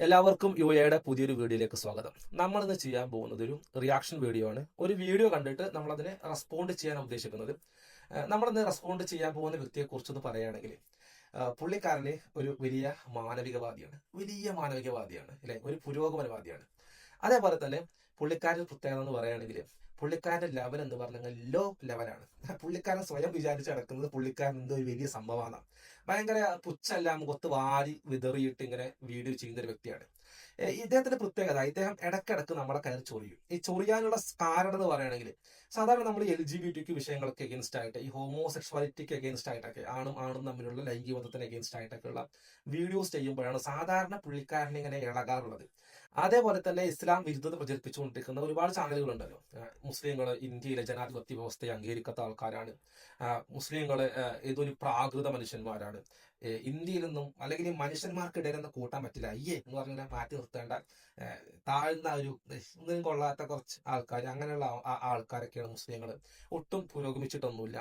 എല്ലാവർക്കും യു എയുടെ പുതിയൊരു വീഡിയോയിലേക്ക് സ്വാഗതം. നമ്മൾ ഇന്ന് ചെയ്യാൻ പോകുന്നത് ഒരു റിയാക്ഷൻ വീഡിയോ ആണ്. ഒരു വീഡിയോ കണ്ടിട്ട് നമ്മൾ അതിനെ റെസ്പോണ്ട് ചെയ്യാൻ ഉദ്ദേശിക്കുന്നത്. നമ്മൾ ഇന്ന് റെസ്പോണ്ട് ചെയ്യാൻ പോകുന്ന വ്യക്തിയെ കുറിച്ചൊന്ന് പറയുകയാണെങ്കിൽ പുള്ളിക്കാരന് ഒരു വലിയ മാനവികവാദിയാണ്. വലിയ മാനവികവാദിയാണ് അല്ലെ? ഒരു പുരോഗമനവാദിയാണ്. അതേപോലെ തന്നെ പുള്ളിക്കാരൻ പ്രത്യേകത എന്ന് പറയുകയാണെങ്കിൽ പുള്ളിക്കാരന്റെ ലെവൽ എന്ന് പറഞ്ഞാൽ ലോ ലെവലാണ് പുള്ളിക്കാരൻ സ്വയം വിചാരിച്ച് നടക്കുന്നത് പുള്ളിക്കാരൻ എന്തോ ഒരു വലിയ സംഭവമാണ്. ഭയങ്കര പുച്ഛെല്ലാം മുഖത്ത് വാരി വിതറിയിട്ട് ഇങ്ങനെ വീഡിയോ ചെയ്യുന്ന ഒരു വ്യക്തിയാണ്. ഇദ്ദേഹത്തിന്റെ പ്രത്യേകത ഇദ്ദേഹം ഇടക്കിടക്ക് നമ്മുടെ കയറി ചൊറിയും. ഈ ചൊറിയാനുള്ള കാരണം എന്ന് പറയുകയാണെങ്കിൽ സാധാരണ നമ്മൾ എൽ ജി ബി ടിക്ക് വിഷയങ്ങൾക്ക് എഗൻസ്റ്റ് ആയിട്ട് ഈ ഹോമോസെക്ഷുവാലിറ്റിക്ക് എഗൻസ്റ്റ് ആയിട്ടൊക്കെ ആണും ആണും തമ്മിലുള്ള ലൈംഗിക ബന്ധത്തിന് എഗൻസ്റ്റ് ആയിട്ടൊക്കെയുള്ള വീഡിയോസ് ചെയ്യുമ്പോഴാണ് സാധാരണ പുള്ളിക്കാരനെ ഇങ്ങനെ ഇളകാറുള്ളത്. അതേപോലെ തന്നെ ഇസ്ലാം വിരുദ്ധത പ്രചരിപ്പിച്ചുകൊണ്ടിരിക്കുന്ന ഒരുപാട് ചാനലുകളുണ്ടല്ലോ. മുസ്ലിങ്ങൾ ഇന്ത്യയിലെ ജനാധിപത്യ വ്യവസ്ഥയെ അംഗീകരിക്കാത്ത ആൾക്കാരാണ്. മുസ്ലിങ്ങൾ ഏതൊരു പ്രാകൃത മനുഷ്യന്മാരാണ്. ഇന്ത്യയിൽ നിന്നും അല്ലെങ്കിൽ മനുഷ്യന്മാർക്കിടയിൽ നിന്ന് കൂട്ടാൻ പറ്റില്ല. അയ്യേ എന്ന് പറഞ്ഞാൽ മാറ്റി നിർത്തേണ്ട താഴ്ന്ന ഒരു ഒന്നും കൊള്ളാത്ത കുറച്ച് ആൾക്കാർ അങ്ങനെയുള്ള ആൾക്കാരൊക്കെയാണ് മുസ്ലിങ്ങൾ ഒട്ടും പുരോഗമിച്ചിട്ടൊന്നുമില്ല.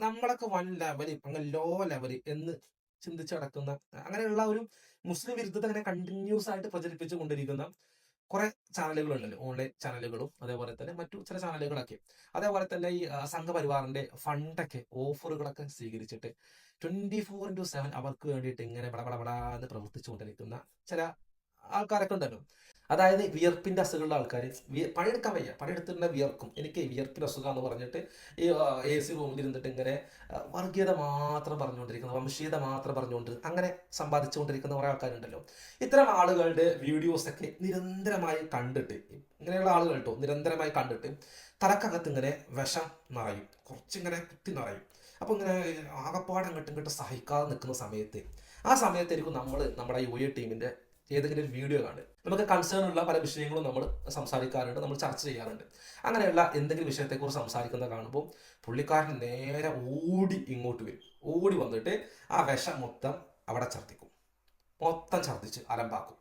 നമ്മളൊക്കെ വൺ ലെവൽ അങ്ങനെ ലോ ലെവൽ എന്ന് ചിന്തിച്ചടക്കുന്ന അങ്ങനെയുള്ള ഒരു മുസ്ലിം വിരുദ്ധത അങ്ങനെ കണ്ടിന്യൂസ് ആയിട്ട് പ്രചരിപ്പിച്ചു കൊണ്ടിരിക്കുന്ന കുറെ ചാനലുകളുണ്ടല്ലോ ഓൺലൈൻ ചാനലുകളും അതേപോലെ തന്നെ മറ്റു ചില ചാനലുകളൊക്കെ അതേപോലെ തന്നെ ഈ സംഘപരിവാറിന്റെ ഫണ്ടൊക്കെ ഓഫറുകളൊക്കെ സ്വീകരിച്ചിട്ട് ട്വന്റി ഫോർ ഇന്റു സെവൻ അവർക്ക് വേണ്ടിയിട്ട് ഇങ്ങനെ ബടബടബടാന്ന് പ്രവർത്തിച്ചുകൊണ്ടിരിക്കുന്ന ചില ആൾക്കാരൊക്കെ ഉണ്ടല്ലോ. അതായത് വിയർപ്പിന്റെ അസുഖമുള്ള ആൾക്കാർ പണിയെടുക്കാൻ വയ്യ പണിയെടുത്തിട്ടുള്ള വിയർക്കും. എനിക്ക് വിയർപ്പിന്റെ അസുഖം എന്ന് പറഞ്ഞിട്ട് ഈ എ സി റൂമിൽ ഇരുന്നിട്ട് ഇങ്ങനെ വർഗീയത മാത്രം പറഞ്ഞുകൊണ്ടിരിക്കുന്നു വംശീയത മാത്രം പറഞ്ഞുകൊണ്ട് അങ്ങനെ സമ്പാദിച്ചുകൊണ്ടിരിക്കുന്ന കുറേ ആൾക്കാരുണ്ടല്ലോ. ഇത്തരം ആളുകളുടെ വീഡിയോസൊക്കെ നിരന്തരമായി കണ്ടിട്ട് ഇങ്ങനെയുള്ള ആളുകൾ കേട്ടോ നിരന്തരമായി കണ്ടിട്ട് തലക്കകത്ത് ഇങ്ങനെ വിഷം നിറയും. കുറച്ചിങ്ങനെ കുത്തി നിറയും. അപ്പോൾ ഇങ്ങനെ ആകപ്പാടം കിട്ടും കിട്ടും സഹിക്കാതെ നിൽക്കുന്ന സമയത്ത് ആ സമയത്തായിരിക്കും നമ്മൾ നമ്മുടെ യു എ ടീമിന്റെ ഏതെങ്കിലും ഒരു വീഡിയോ കാണുക. നമുക്ക് കൺസേൺ ഉള്ള പല വിഷയങ്ങളും നമ്മൾ സംസാരിക്കാറുണ്ട് നമ്മൾ ചർച്ച ചെയ്യാറുണ്ട്. അങ്ങനെയുള്ള എന്തെങ്കിലും വിഷയത്തെക്കുറിച്ച് സംസാരിക്കുന്ന കാണുമ്പോൾ പുള്ളിക്കാരൻ നേരെ ഓടി ഇങ്ങോട്ട് വരും. ഓടി വന്നിട്ട് ആ വിഷം മൊത്തം അവിടെ ഛർദ്ദിക്കും. മൊത്തം ഛർദ്ദിച്ച് അലമ്പാക്കും.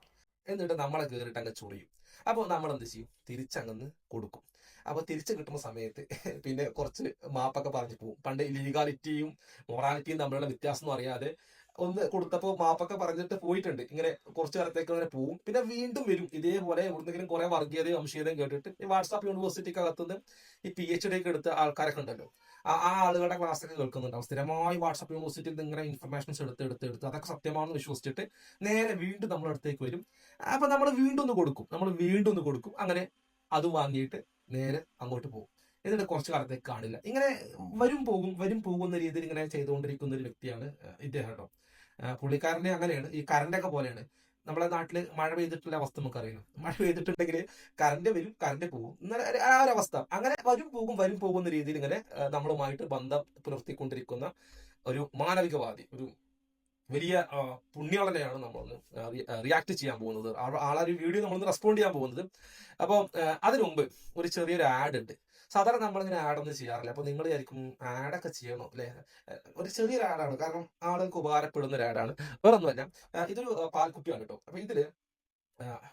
എന്നിട്ട് നമ്മളെ കയറിയിട്ട് അങ്ങ് ചൊറിയും. അപ്പോൾ നമ്മൾ എന്ത് ചെയ്യും? തിരിച്ചങ്ങന്ന് കൊടുക്കും. അപ്പോൾ തിരിച്ചു കിട്ടുന്ന സമയത്ത് പിന്നെ കുറച്ച് മാപ്പൊക്കെ പറഞ്ഞു പോകും പണ്ട് ലീഗാലിറ്റിയും മൊറാലിറ്റിയും തമ്മിലുള്ള വ്യത്യാസം എന്ന് അറിയാതെ ഒന്ന് കൊടുത്തപ്പോൾ മാപ്പൊക്കെ പറഞ്ഞിട്ട് പോയിട്ടുണ്ട്. ഇങ്ങനെ കുറച്ചു കാലത്തേക്ക് അങ്ങനെ പോവും. പിന്നെ വീണ്ടും വരും. ഇതേപോലെ എവിടുന്നെങ്കിലും കുറെ വർഗീയതയും വംശീയതയും കേട്ടിട്ട് ഈ വാട്സാപ്പ് യൂണിവേഴ്സിറ്റിക്ക് അകത്തുനിന്ന് ഈ പി എച്ച് ഡി ഒക്കെ എടുത്ത ആൾക്കാരൊക്കെ ഉണ്ടല്ലോ. ആ ആളുകളുടെ ക്ലാസ് ഒക്കെ കേൾക്കുന്നുണ്ടാവും സ്ഥിരമായി വാട്സാപ്പ് യൂണിവേഴ്സിറ്റിയിൽ നിന്ന് ഇങ്ങനെ ഇൻഫർമേഷൻസ് എടുത്ത് എടുത്ത് എടുത്ത് അതൊക്കെ സത്യമാണെന്ന് വിശ്വസിച്ചിട്ട് നേരെ വീണ്ടും നമ്മുടെ അടുത്തേക്ക് വരും. അപ്പൊ നമ്മൾ വീണ്ടും ഒന്ന് കൊടുക്കും. നമ്മൾ വീണ്ടും ഒന്ന് കൊടുക്കും. അങ്ങനെ അത് വാങ്ങിയിട്ട് നേരെ അങ്ങോട്ട് പോകും. എന്നിട്ട് കുറച്ച് കാലത്തേക്ക് കാണില്ല. ഇങ്ങനെ വരും പോകും വരും പോകുന്ന രീതിയിൽ ഇങ്ങനെ ചെയ്തുകൊണ്ടിരിക്കുന്ന ഒരു വ്യക്തിയാണ് ഇദ്ദേഹം കേട്ടോ. പുള്ളിക്കാരനെ അങ്ങനെയാണ്. ഈ കറണ്ടൊക്കെ പോലെയാണ്. നമ്മളെ നാട്ടിൽ മഴ പെയ്തിട്ടുള്ള അവസ്ഥ നമുക്കറിയാം മഴ പെയ്തിട്ടുണ്ടെങ്കിൽ കറണ്ട് വരും കറണ്ട് പോകും. ആ ഒരു അവസ്ഥ. അങ്ങനെ വരും പോകും വരും പോകുന്ന രീതിയിൽ ഇങ്ങനെ നമ്മളുമായിട്ട് ബന്ധം പുലർത്തിക്കൊണ്ടിരിക്കുന്ന ഒരു മാനവികവാദി ഒരു വലിയ പുണ്യാളനെയാണ് നമ്മളൊന്ന് റിയാക്ട് ചെയ്യാൻ പോകുന്നത്. ആ- ഒരു വീഡിയോ നമ്മളൊന്ന് റെസ്പോണ്ട് ചെയ്യാൻ പോകുന്നത്. അപ്പോൾ അതിനു മുമ്പ് ഒരു ചെറിയൊരു ആഡ് ഉണ്ട്. സാധാരണ നമ്മളിങ്ങനെ ആഡൊന്നും ചെയ്യാറില്ല. അപ്പോൾ നിങ്ങൾ വിചാരിക്കും ആഡൊക്കെ ചെയ്യണോ? അല്ലേ? ഒരു ചെറിയൊരു ആഡാണ് കാരണം ആളുകൾക്ക് ഉപകാരപ്പെടുന്ന ഒരു ആഡാണ് വേറെ ഒന്നുമല്ല ഇതൊരു പാൽക്കുപ്പിയാണ് കേട്ടോ. അപ്പൊ ഇതിൽ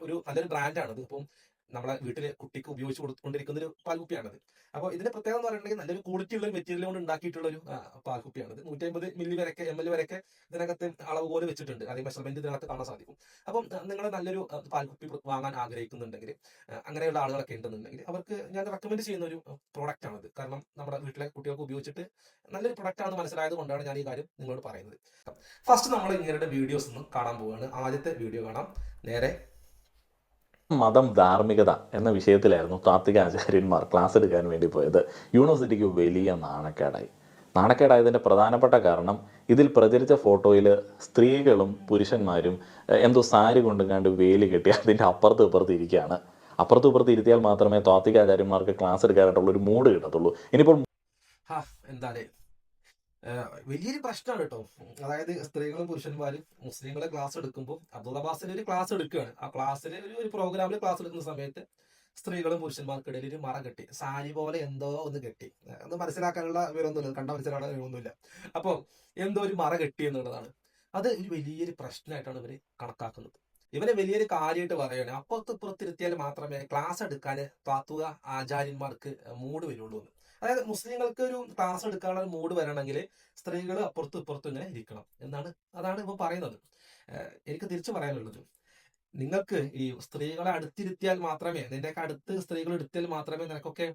ഒരു നല്ലൊരു ബ്രാൻഡാണിത് ഇപ്പം നമ്മളെ വീട്ടിൽ കുട്ടിക്ക് ഉപയോഗിച്ച് കൊടുത്തുകൊണ്ടിരിക്കുന്ന ഒരു പാൽകുപ്പിയാണത്. അപ്പോൾ ഇതിന്റെ പ്രത്യേകത എന്ന് പറയുന്നത് നല്ലൊരു ക്വാളിറ്റി ഉള്ള മെറ്റീരിയൽ കൊണ്ട് ഉണ്ടാക്കിയിട്ടുള്ള ഒരു പാൽകുപ്പിയാണത്. നൂറ്റി അമ്പത് മില്ലി വരെയൊക്കെ എം എൽ വരെയൊക്കെ ഇതിനകത്ത് അളവ് പോലെ വെച്ചിട്ടുണ്ട്. അതേ മെഷർമെന്റ് ഇതിനകത്ത് കാണാൻ സാധിക്കും. അപ്പം നിങ്ങൾ നല്ലൊരു പാൽകുപ്പി വാങ്ങാൻ ആഗ്രഹിക്കുന്നുണ്ടെങ്കിൽ അങ്ങനെയുള്ള ആളുകളൊക്കെ ഉണ്ടെന്നുണ്ടെങ്കിൽ അവർക്ക് ഞാൻ റെക്കമെൻഡ് ചെയ്യുന്ന ഒരു പ്രോഡക്റ്റ് ആണത്. കാരണം നമ്മുടെ വീട്ടിലെ കുട്ടികൾക്ക് ഉപയോഗിച്ചിട്ട് നല്ലൊരു പ്രൊഡക്റ്റ് ആണെന്ന് മനസ്സിലായത് കൊണ്ടാണ് ഞാൻ ഈ കാര്യം നിങ്ങളോട് പറയുന്നത്. ഫസ്റ്റ് നമ്മൾ ഇങ്ങനെയുടെ വീഡിയോസ് ഒന്നും കാണാൻ പോവുകയാണ് ആദ്യത്തെ വീഡിയോ കാണാം. നേരെ മതം ധാർമ്മികത എന്ന വിഷയത്തിലായിരുന്നു താത്വിക ആചാര്യന്മാർ ക്ലാസ് എടുക്കാൻ വേണ്ടി പോയത്. യൂണിവേഴ്സിറ്റിക്ക് വലിയ നാണക്കേടായി. നാണക്കേടായതിന്റെ പ്രധാനപ്പെട്ട കാരണം ഇതിൽ പ്രചരിച്ച ഫോട്ടോയിൽ സ്ത്രീകളും പുരുഷന്മാരും എന്തോ സാരി കൊണ്ടുങ്ങാണ്ട് വേലി കെട്ടി അതിന്റെ അപ്പുറത്ത് ഇപ്പുറത്ത് ഇരിക്കുകയാണ്. അപ്പുറത്ത് ഇപ്പുറത്ത് ഇരുത്തിയാൽ മാത്രമേ താത്വിക ആചാര്യന്മാർക്ക് ക്ലാസ് എടുക്കാനായിട്ടുള്ള ഒരു മൂഡ് കിട്ടത്തുള്ളൂ. ഇനിയിപ്പോൾ ഏഹ് വലിയൊരു പ്രശ്നമാണ് കേട്ടോ. അതായത് സ്ത്രീകളും പുരുഷന്മാരും മുസ്ലിങ്ങളെ ക്ലാസ് എടുക്കുമ്പോൾ അബ്ദുൾ അബ്ബാസിന് ഒരു ക്ലാസ് എടുക്കുകയാണ്. ആ ക്ലാസ്സിൽ ഒരു ഒരു പ്രോഗ്രാമിൽ ക്ലാസ് എടുക്കുന്ന സമയത്ത് സ്ത്രീകളും പുരുഷന്മാർക്കിടയിൽ ഒരു മറ കെട്ടി സാരി പോലെ എന്തോ ഒന്ന് കെട്ടി. ഒന്ന് മനസ്സിലാക്കാനുള്ള വിവരമൊന്നുമില്ല കണ്ട മനസ്സിലാക്കാനുള്ള വിവരമൊന്നുമില്ല. അപ്പോൾ എന്തോ ഒരു മറ കെട്ടി എന്നുള്ളതാണ്. അത് ഒരു വലിയൊരു പ്രശ്നമായിട്ടാണ് ഇവർ കണക്കാക്കുന്നത്. ഇവരെ വലിയൊരു കാര്യമായിട്ട് പറയുകയാണ്. അപ്പുറത്ത് ഇപ്പുറത്തിരുത്തിയാൽ മാത്രമേ ക്ലാസ് എടുക്കാൻ താത്തുക ആചാര്യന്മാർക്ക് മൂട് വരുള്ളൂ എന്ന്. അതായത് മുസ്ലിങ്ങൾക്ക് ഒരു ക്ലാസ് എടുക്കാനുള്ള മൂഡ് വരണമെങ്കിൽ സ്ത്രീകൾ അപ്പുറത്തും ഇപ്പുറത്തും ഇങ്ങനെ ഇരിക്കണം എന്നാണ് അതാണ് ഇപ്പൊ പറയുന്നത്. എനിക്ക് തിരിച്ചു പറയാനുള്ളത്. നിങ്ങൾക്ക് ഈ സ്ത്രീകളെ അടുത്തിരുത്തിയാൽ മാത്രമേ നിന്റെയൊക്കെ അടുത്ത് സ്ത്രീകൾ എടുത്തിയാൽ മാത്രമേ നിനക്കൊക്കെ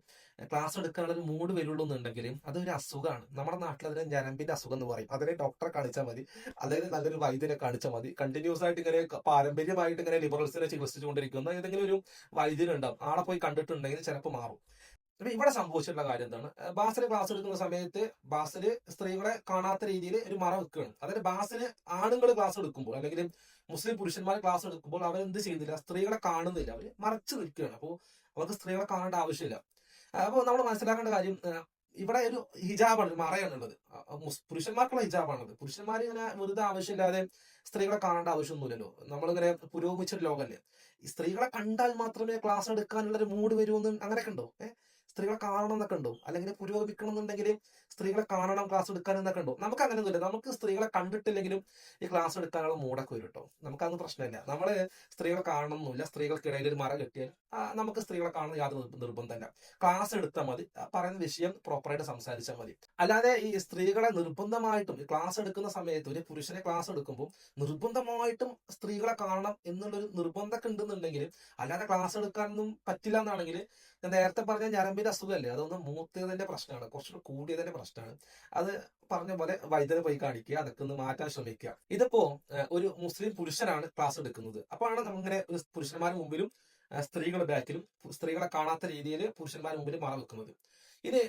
ക്ലാസ് എടുക്കാനുള്ള ഒരു മൂഡ് വരുള്ളൂ എന്നുണ്ടെങ്കിൽ അതൊരു അസുഖമാണ്. നമ്മുടെ നാട്ടിൽ അതിന് ഞരമ്പിന്റെ അസുഖം എന്ന് പറയും. അതിനെ ഡോക്ടറെ കാണിച്ചാൽ മതി. അതായത് നല്ലൊരു വൈദ്യനെ കാണിച്ചാൽ മതി. കണ്ടിന്യൂസ് ആയിട്ട് ഇങ്ങനെ പാരമ്പര്യമായിട്ട് ഇങ്ങനെ ലിബറൽസിനെ ചികിത്സിച്ചുകൊണ്ടിരിക്കുന്ന ഏതെങ്കിലും ഒരു വൈദ്യനുണ്ടാവും ആളെ പോയി കണ്ടിട്ടുണ്ടെങ്കിൽ ചിലപ്പോൾ മാറും. അപ്പൊ ഇവിടെ സംഭവിച്ചിട്ടുള്ള കാര്യം എന്താണ്? ബാസിൽ ക്ലാസ് എടുക്കുന്ന സമയത്ത് ബാസിൽ സ്ത്രീകളെ കാണാത്ത രീതിയിൽ ഒരു മറ വെക്കുകയാണ്. അതായത് ബാസിന് ആണുങ്ങൾ ക്ലാസ് എടുക്കുമ്പോൾ അല്ലെങ്കിൽ മുസ്ലിം പുരുഷന്മാർ ക്ലാസ് എടുക്കുമ്പോൾ അവർ എന്ത് ചെയ്യുന്നില്ല സ്ത്രീകളെ കാണുന്നില്ല. അവർ മറച്ചു നിൽക്കുകയാണ്. അപ്പോൾ അവർക്ക് സ്ത്രീകളെ കാണേണ്ട ആവശ്യമില്ല. അപ്പോൾ നമ്മൾ മനസ്സിലാക്കേണ്ട കാര്യം ഇവിടെ ഒരു ഹിജാബാണ് ഒരു മറയാണുള്ളത്. പുരുഷന്മാർക്കുള്ള ഹിജാബാണത് പുരുഷന്മാർ ഇങ്ങനെ വെറുതെ ആവശ്യമില്ലാതെ സ്ത്രീകളെ കാണേണ്ട ആവശ്യമൊന്നുമില്ലല്ലോ. നമ്മളിങ്ങനെ പുരോഗമിച്ചൊരു ലോകമല്ലേ? സ്ത്രീകളെ കണ്ടാൽ മാത്രമേ ക്ലാസ് എടുക്കാനുള്ള ഒരു മൂഡ് വരുമെന്ന് അങ്ങനെയൊക്കെ ഉണ്ടോ? ഏഹ് സ്ത്രീകളെ കാണണം എന്നൊക്കെ ഉണ്ടോ? അല്ലെങ്കിൽ പുരോഗമിക്കണം എന്നുണ്ടെങ്കിൽ സ്ത്രീകളെ കാണണം ക്ലാസ് എടുക്കാൻ എന്നൊക്കെ ഉണ്ടോ? നമുക്ക് അങ്ങനെയൊന്നുമില്ല. നമുക്ക് സ്ത്രീകളെ കണ്ടിട്ടില്ലെങ്കിലും ഈ ക്ലാസ് എടുക്കാനുള്ള മൂടൊക്കെ വരും കേട്ടോ നമുക്കതൊന്നും പ്രശ്നമില്ല. നമ്മൾ സ്ത്രീകളെ കാണണമെന്നില്ല സ്ത്രീകൾക്കിടയിൽ ഒരു മറ കെട്ടിയാൽ നമുക്ക് സ്ത്രീകളെ കാണുന്ന യാതൊരു നിർബന്ധമല്ല. ക്ലാസ് എടുത്താൽ മതി. പറയുന്ന വിഷയം പ്രോപ്പറായിട്ട് സംസാരിച്ചാൽ മതി. അല്ലാതെ ഈ സ്ത്രീകളെ നിർബന്ധമായിട്ടും ക്ലാസ് എടുക്കുന്ന സമയത്ത് ഒരു പുരുഷനെ ക്ലാസ് എടുക്കുമ്പോൾ നിർബന്ധമായിട്ടും സ്ത്രീകളെ കാണണം എന്നുള്ളൊരു നിർബന്ധമൊക്കെ ഉണ്ടെന്നുണ്ടെങ്കിൽ അല്ലാതെ ക്ലാസ് എടുക്കാനൊന്നും പറ്റില്ല എന്നാണെങ്കിൽ ഞാൻ നേരത്തെ പറഞ്ഞ ഞരമ്പിന്റെ അസുഖമല്ലേ അതൊന്നും മൂത്തതിന്റെ പ്രശ്നമാണ് കുറച്ചുകൂടി കൂടിയതിന്റെ പ്രശ്നമാണ്. അത് പറഞ്ഞ പോലെ വൈദ്യരെ പോയി കാണിക്കുക അതൊക്കെ ഒന്ന് മാറ്റാൻ ശ്രമിക്കുക. ഇതിപ്പോ ഒരു മുസ്ലിം പുരുഷനാണ് ക്ലാസ് എടുക്കുന്നത്. അപ്പോഴാണ് നമ്മളിങ്ങനെ ഒരു പുരുഷന്മാരുടെ മുമ്പിലും സ്ത്രീകളുടെ ബാക്കിലും സ്ത്രീകളെ കാണാത്ത രീതിയിൽ പുരുഷന്മാരുടെ മുമ്പിൽ മറ വെക്കുന്നത്. ഇനി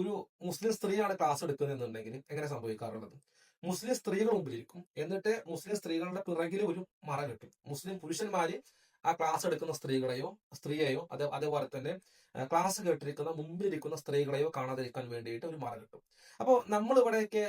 ഒരു മുസ്ലിം സ്ത്രീയാണ് ക്ലാസ് എടുക്കുന്നത് എന്നുണ്ടെങ്കിൽ എങ്ങനെ സംഭവിക്കാറുള്ളത്? മുസ്ലിം സ്ത്രീകൾ മുമ്പിലിരിക്കും. എന്നിട്ട് മുസ്ലിം സ്ത്രീകളുടെ പിറകിൽ ഒരു മറ കിട്ടും. മുസ്ലിം പുരുഷന്മാര് ആ ക്ലാസ് എടുക്കുന്ന സ്ത്രീകളെയോ സ്ത്രീയെയോ അതേ അതേപോലെ തന്നെ ക്ലാസ് കേട്ടിരിക്കുന്ന മുമ്പിലിരിക്കുന്ന സ്ത്രീകളെയോ കാണാതിരിക്കാൻ വേണ്ടിയിട്ട് ഒരു മറ കിട്ടും. അപ്പോൾ നമ്മൾ ഇവിടെയൊക്കെ